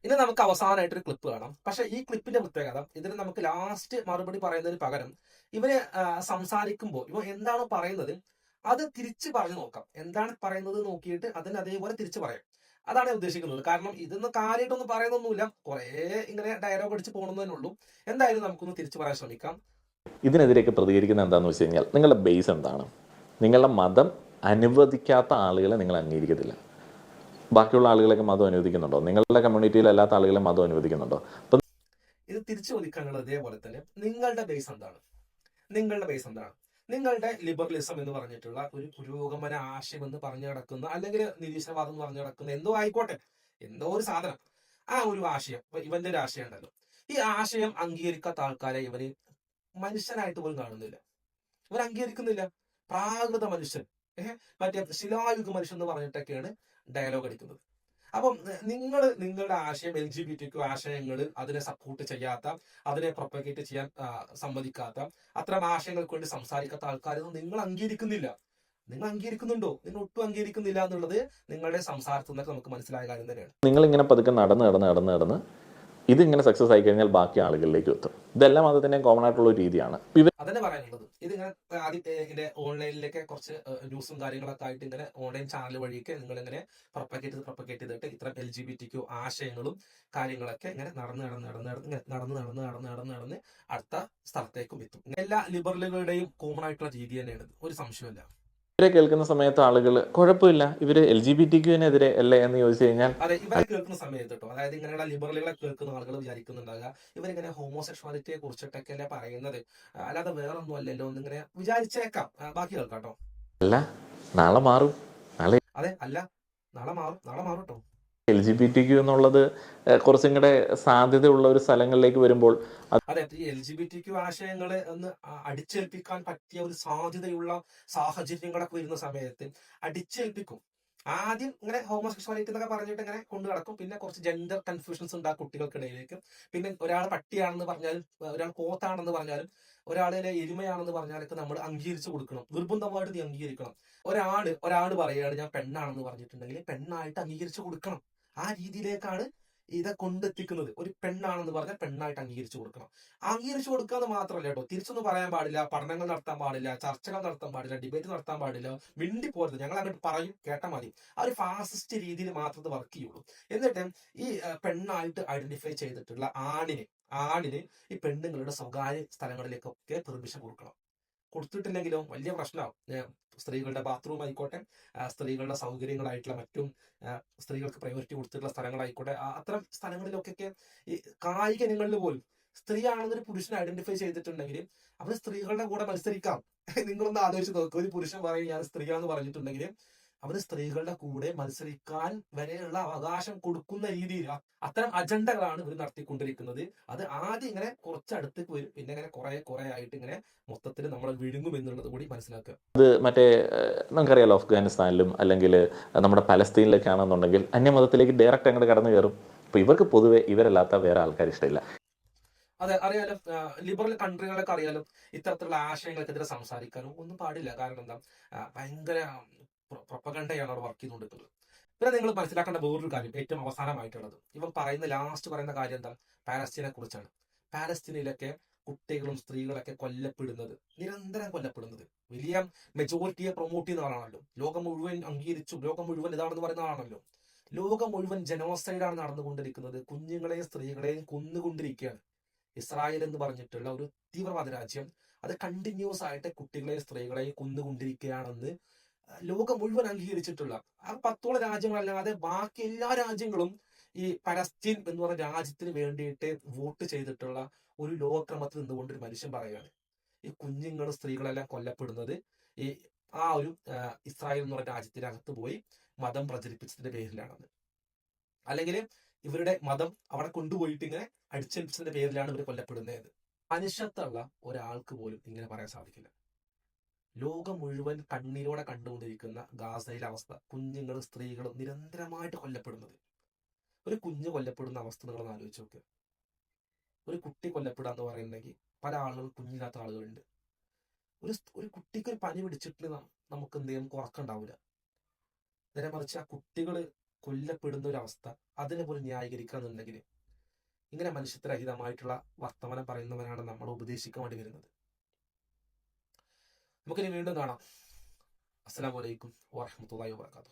ഇനി നമുക്ക് അവസാനമായിട്ടൊരു ക്ലിപ്പ് കാണാം. പക്ഷെ ഈ ക്ലിപ്പിന്റെ പ്രത്യേകത ഇതിന് നമുക്ക് ലാസ്റ്റ് മറുപടി പറയുന്നതിന് പകരം ഇവർ സംസാരിക്കുമ്പോൾ ഇവ എന്താണ് പറയുന്നത്? അത് തിരിച്ച് പറഞ്ഞു നോക്കാം. എന്താണ് പറയുന്നത് നോക്കിയിട്ട് അതിന് അതേപോലെ തിരിച്ചു പറയാം. അതാണ് ഞാൻ ഉദ്ദേശിക്കുന്നത്. കാരണം ഇതൊന്നും കാര്യമായിട്ടൊന്നും പറയുന്നൊന്നുമില്ല. കുറേ ഇങ്ങനെ ഡയലോഗ് അടിച്ച് പോകണമെന്നേ ഉള്ളൂ എന്തായാലും നമുക്കൊന്ന് തിരിച്ചു പറയാൻ ശ്രമിക്കാം. ഇതിനെതിരെയൊക്കെ പ്രതികരിക്കുന്നത് എന്താണെന്ന് വെച്ച് കഴിഞ്ഞാൽ നിങ്ങളുടെ ബേസ് എന്താണ്? നിങ്ങളുടെ മതം അനുവദിക്കാത്ത ആളുകളെ നിങ്ങൾ അംഗീകരിക്കത്തില്ല. ബാക്കിയുള്ള ആളുകളൊക്കെ മതം അനുവദിക്കുന്നുണ്ടോ? നിങ്ങളുടെ കമ്മ്യൂണിറ്റിയിൽ അല്ലാത്ത ആളുകളെ മതം അനുവദിക്കുന്നുണ്ടോ? അപ്പം ഇത് തിരിച്ചു ചോദിക്കാനുള്ളത് അതേപോലെ തന്നെ നിങ്ങളുടെ ബേസ് എന്താണ്? നിങ്ങളുടെ ബേസ് എന്താണ്? നിങ്ങളുടെ ലിബറലിസം എന്ന് പറഞ്ഞിട്ടുള്ള ഒരു പുരോഗമന ആശയം എന്ന് പറഞ്ഞു കിടക്കുന്ന അല്ലെങ്കിൽ നിരീശ്വരവാദം എന്ന് പറഞ്ഞു കിടക്കുന്ന എന്തോ ആയിക്കോട്ടെ എന്തോ ഒരു സാധനം. ആ ഒരു ആശയം ഇവന്റെ ഒരു ആശയം ഉണ്ടല്ലോ. ഈ ആശയം അംഗീകരിക്കാത്ത ആൾക്കാരെ ഇവർ മനുഷ്യനായിട്ട് പോലും കാണുന്നില്ല. ഇവർ അംഗീകരിക്കുന്നില്ല. പ്രാകൃത മനുഷ്യൻ. മറ്റേ ശിലായുഗ മനുഷ്യൻ എന്ന് പറഞ്ഞിട്ടൊക്കെയാണ് ഡയലോഗ് അടിക്കുന്നത് അപ്പം നിങ്ങൾ നിങ്ങളുടെ ആശയം എൽ ജി ബി ടി ആശയങ്ങൾ അതിനെ സപ്പോർട്ട് ചെയ്യാത്ത അതിനെ പ്രൊപ്പഗേറ്റ് ചെയ്യാൻ സമ്മതിക്കാത്ത അത്തരം ആശയങ്ങൾക്ക് വേണ്ടി സംസാരിക്കാത്ത ആൾക്കാരൊന്നും നിങ്ങൾ അംഗീകരിക്കുന്നില്ല. നിങ്ങൾ അംഗീകരിക്കുന്നുണ്ടോ? നിങ്ങൾ ഒട്ടും അംഗീകരിക്കുന്നില്ല എന്നുള്ളത് നിങ്ങളുടെ സംസാരത്തിൽ നിന്നൊക്കെ നമുക്ക് മനസ്സിലായ കാര്യം തന്നെയാണ്. നിങ്ങൾ ഇങ്ങനെ പതുക്കെ നടന്ന് നടന്ന് നടന്ന് നടന്ന് ഇതിങ്ങനെ സക്സസ് ആയി കഴിഞ്ഞാൽ ബാക്കി ആളുകളിലേക്ക് എത്തും. ഇതെല്ലാം തന്നെ കോമൺ ആയിട്ടുള്ള ഒരു രീതിയാണ്. അതന്നെ പറയാനുള്ളത്. ഇതിങ്ങനെ ഇങ്ങനെ ഓൺലൈനിലേക്ക് കുറച്ച് ന്യൂസും കാര്യങ്ങളൊക്കെ ആയിട്ട് ഇങ്ങനെ ഓൺലൈൻ ചാനൽ വഴിയൊക്കെ നിങ്ങൾ ഇങ്ങനെ പ്രൊപ്പഗേറ്റ് ചെയ്ത് പ്രൊപ്പഗേറ്റ് ചെയ്തിട്ട് ഇത്തരം L G B T Q ആശയങ്ങളും കാര്യങ്ങളൊക്കെ ഇങ്ങനെ നടന്ന് നടന്ന് നടന്ന് നടന്ന് നടന്ന് നടന്ന് നടന്ന് നടന്ന് നടന്ന് അടുത്ത സ്ഥലത്തേക്കും എത്തും. എല്ലാ ലിബറലുകളുടെയും കോമൺ ആയിട്ടുള്ള രീതി തന്നെയാണ്. ഒരു സംശയമില്ല ഇവരെ കേൾക്കുന്ന സമയത്ത് ആളുകൾ കുഴപ്പമില്ല ഇവർ എൽ ജി ബി ടി ക്യുവിനെതിരെ അല്ലേ? എന്ന് ചോദിച്ചു കഴിഞ്ഞാൽ അതെ ഇവരെ കേൾക്കുന്ന സമയത്ത് കേട്ടോ അതായത് ഇങ്ങനെയുള്ള ലിബറലുകളെ കേൾക്കുന്ന ആളുകൾ വിചാരിക്കുന്നുണ്ടാകുക ഇവരിങ്ങനെ ഹോമോസെക്ഷുവാലിറ്റിയെ കുറിച്ചിട്ടൊക്കെ അല്ലേ പറയുന്നത് അല്ലാതെ വേറൊന്നും അല്ലല്ലോ എന്നിങ്ങനെ വിചാരിച്ചേക്കാം. ബാക്കി കേൾക്കാം കേട്ടോ അല്ല നാളെ മാറും. നാളെ അതെ അല്ല നാളെ മാറും നാളെ മാറും കേട്ടോ L G B T Q എന്നുള്ളത് കുറച്ചും കൂടെ സാധ്യതയുള്ള ഒരു സ്ഥലങ്ങളിലേക്ക് വരുമ്പോൾ അതെ L G B T Q ആശയങ്ങളെ ഒന്ന് അടിച്ചേൽപ്പിക്കാൻ പറ്റിയ ഒരു സാധ്യതയുള്ള സാഹചര്യങ്ങളൊക്കെ വരുന്ന സമയത്ത് അടിച്ചേൽപ്പിക്കും. ആദ്യം ഇങ്ങനെ ഹോമോസെക്ഷുവാലിറ്റി എന്നൊക്കെ പറഞ്ഞിട്ട് ഇങ്ങനെ കൊണ്ടു നടക്കും. പിന്നെ കുറച്ച് ജെൻഡർ കൺഫ്യൂഷൻസ് ഉണ്ടാകും കുട്ടികൾക്കിടയിലേക്ക്. പിന്നെ ഒരാൾ പട്ടിയാണെന്ന് പറഞ്ഞാലും ഒരാൾ കോത്താണെന്ന് പറഞ്ഞാലും ഒരാളിനെ എരുമയാണെന്ന് പറഞ്ഞാലൊക്കെ നമ്മൾ അംഗീകരിച്ചു കൊടുക്കണം. നിർബന്ധമായിട്ട് നീ അംഗീകരിക്കണം. ഒരാൾ ഒരാൾ പറയുകയാണ് ഞാൻ പെണ്ണാണെന്ന് പറഞ്ഞിട്ടുണ്ടെങ്കിൽ പെണ്ണായിട്ട് അംഗീകരിച്ചു കൊടുക്കണം. ആ രീതിയിലേക്കാണ് ഇതെ കൊണ്ടെത്തിക്കുന്നത്. ഒരു പെണ്ണാണെന്ന് പറഞ്ഞാൽ പെണ്ണായിട്ട് അംഗീകരിച്ചു കൊടുക്കണം. അംഗീകരിച്ചു കൊടുക്കാന്ന് മാത്രമല്ല കേട്ടോ തിരിച്ചൊന്നും പറയാൻ പാടില്ല പഠനങ്ങൾ നടത്താൻ പാടില്ല ചർച്ചകൾ നടത്താൻ പാടില്ല ഡിബേറ്റ് നടത്താൻ പാടില്ല മിണ്ടി പോരുത്. ഞങ്ങൾ അങ്ങോട്ട് പറയും കേട്ടാൽ മതി. ആ ഒരു ഫാസിസ്റ്റ് രീതിയിൽ മാത്രമേ വർക്ക് ചെയ്യുള്ളൂ. എന്നിട്ട് ഈ പെണ്ണായിട്ട് ഐഡന്റിഫൈ ചെയ്തിട്ടുള്ള ആണിന് ആണിന് ഈ പെണ്ണുങ്ങളുടെ സ്വകാര്യ സ്ഥലങ്ങളിലേക്കൊക്കെ പെർമിഷൻ കൊടുക്കണം. കൊടുത്തിട്ടില്ലെങ്കിലോ വലിയ പ്രശ്നമാവും. സ്ത്രീകളുടെ ബാത്റൂം ആയിക്കോട്ടെ സ്ത്രീകളുടെ സൗകര്യങ്ങളായിട്ടുള്ള മറ്റും സ്ത്രീകൾക്ക് പ്രയോറിറ്റി കൊടുത്തിട്ടുള്ള സ്ഥലങ്ങളായിക്കോട്ടെ അത്തരം സ്ഥലങ്ങളിലൊക്കെ ഈ കായിക ഇനങ്ങളിൽ പോലും സ്ത്രീയാണെന്നൊരു പുരുഷനെ ഐഡന്റിഫൈ ചെയ്തിട്ടുണ്ടെങ്കിൽ അവർ സ്ത്രീകളുടെ കൂടെ മത്സരിക്കാം. നിങ്ങളൊന്ന് ആലോചിച്ച് നോക്കുക ഒരു പുരുഷൻ പറയും ഞാൻ സ്ത്രീയാണെന്ന് പറഞ്ഞിട്ടുണ്ടെങ്കിൽ അവർ സ്ത്രീകളുടെ കൂടെ മത്സരിക്കാൻ വരെയുള്ള അവകാശം കൊടുക്കുന്ന രീതിയിൽ അത്തരം അജണ്ടകളാണ് ഇവർ നടത്തിക്കൊണ്ടിരിക്കുന്നത്. അത് ആദ്യം ഇങ്ങനെ കുറച്ചടുത്തേക്ക് വരും പിന്നെ ഇങ്ങനെ കുറെ കുറെ ആയിട്ട് ഇങ്ങനെ മൊത്തത്തിൽ നമ്മൾ വിഴുങ്ങും എന്നുള്ളത് കൂടി മനസ്സിലാക്കുക. അത് മറ്റേ നമുക്കറിയാലോ അഫ്ഗാനിസ്ഥാനിലും അല്ലെങ്കിൽ നമ്മുടെ പലസ്തീനിലൊക്കെ ആണെന്നുണ്ടെങ്കിൽ അന്യമതത്തിലേക്ക് ഡയറക്റ്റ് അങ്ങോട്ട് കടന്നു കയറും. അപ്പൊ ഇവർക്ക് പൊതുവെ ഇവരല്ലാത്ത വേറെ ആൾക്കാർ ഇഷ്ടമില്ല. അതെ അറിയാലോ ലിബറൽ കൺട്രികളൊക്കെ അറിയാലോ ഇത്തരത്തിലുള്ള ആശയങ്ങൾക്കെതിരെ സംസാരിക്കാനും ഒന്നും പാടില്ല. കാരണം എന്താ ഭയങ്കര പ്രൊപ്പഗണ്ടയാണ് അവിടെ വർക്ക് ചെയ്തുകൊണ്ടിരിക്കുന്നത്. പിന്നെ നിങ്ങൾ മനസ്സിലാക്കേണ്ട വേറൊരു കാര്യം ഏറ്റവും അവസാനമായിട്ടുള്ളത് ഇവർ പറയുന്ന ലാസ്റ്റ് പറയുന്ന കാര്യം എന്താ? പാലസ്തീനെ കുറിച്ചാണ്. പാലസ്തീനയിലൊക്കെ കുട്ടികളും സ്ത്രീകളൊക്കെ കൊല്ലപ്പെടുന്നത് നിരന്തരം കൊല്ലപ്പെടുന്നത്. വലിയ മെജോറിറ്റിയെ പ്രൊമോട്ട് ചെയ്യുന്ന ആളാണല്ലോ. ലോകം മുഴുവൻ അംഗീകരിച്ചു ലോകം മുഴുവൻ ഇതാണെന്ന് പറയുന്ന ആളാണല്ലോ. ലോകം മുഴുവൻ ജനോസൈഡാണ് നടന്നുകൊണ്ടിരിക്കുന്നത്. കുഞ്ഞുങ്ങളെയും സ്ത്രീകളെയും കൊന്നുകൊണ്ടിരിക്കുകയാണ്. ഇസ്രായേൽ എന്ന് പറഞ്ഞിട്ടുള്ള ഒരു തീവ്രവാദ രാജ്യം അത് കണ്ടിന്യൂസ് ആയിട്ട് കുട്ടികളെയും സ്ത്രീകളെയും കൊന്നുകൊണ്ടിരിക്കുകയാണെന്ന് ലോകം മുഴുവൻ അംഗീകരിച്ചിട്ടുള്ള ആ പത്തോളം രാജ്യങ്ങളല്ലാതെ ബാക്കി എല്ലാ രാജ്യങ്ങളും ഈ പലസ്തീൻ എന്ന് പറഞ്ഞ രാജ്യത്തിന് വേണ്ടിയിട്ട് വോട്ട് ചെയ്തിട്ടുള്ള ഒരു ലോകക്രമത്തിൽ നിന്നുകൊണ്ട് ഒരു മനുഷ്യൻ പറയുകയാണ്. ഈ കുഞ്ഞുങ്ങളും സ്ത്രീകളെല്ലാം കൊല്ലപ്പെടുന്നത് ഈ ആ ഒരു ഇസ്രായേൽ എന്ന് പറഞ്ഞ രാജ്യത്തിനകത്ത് പോയി മതം പ്രചരിപ്പിച്ചതിന്റെ പേരിലാണെന്ന്. അല്ലെങ്കിൽ ഇവരുടെ മതം അവിടെ കൊണ്ടുപോയിട്ട് ഇങ്ങനെ അടിച്ചേൽപ്പിച്ചതിന്റെ പേരിലാണ് ഇവർ കൊല്ലപ്പെടുന്നത്. മനുഷ്യത്തുള്ള ഒരാൾക്ക് പോലും ഇങ്ങനെ പറയാൻ സാധിക്കില്ല. ലോകം മുഴുവൻ കണ്ണീരോടെ കണ്ടുകൊണ്ടിരിക്കുന്ന ഗാസയിലെ അവസ്ഥ കുഞ്ഞുങ്ങളും സ്ത്രീകളും നിരന്തരമായിട്ട് കൊല്ലപ്പെടുന്നത്. ഒരു കുഞ്ഞ് കൊല്ലപ്പെടുന്ന അവസ്ഥ നിങ്ങൾ ആലോചിച്ച് നോക്കുക ഒരു കുട്ടി കൊല്ലപ്പെടാന്ന് പറയുന്നെങ്കിൽ പല ആളുകൾ കുഞ്ഞില്ലാത്ത ആളുകളുണ്ട്. ഒരു ഒരു കുട്ടിക്ക് ഒരു പനി പിടിച്ചിട്ട് നമുക്ക് എന്തെങ്കിലും കുറക്കുണ്ടാവില്ല നേരെ മറിച്ച് ആ കുട്ടികൾ കൊല്ലപ്പെടുന്ന ഒരു അവസ്ഥ അതിനെ പോലും ന്യായീകരിക്കുക എന്നുണ്ടെങ്കിൽ ഇങ്ങനെ മനുഷ്യത്വരഹിതമായിട്ടുള്ള വർത്തമാനം പറയുന്നവരാണ് നമ്മൾ ഉപദേശിക്കാൻ വേണ്ടി വരുന്നത്. നമുക്കിനി വീണ്ടും കാണാം. അസ്സാം വലൈക്കും വാഹമത്തല്ലാ വാബർക്കാത്തു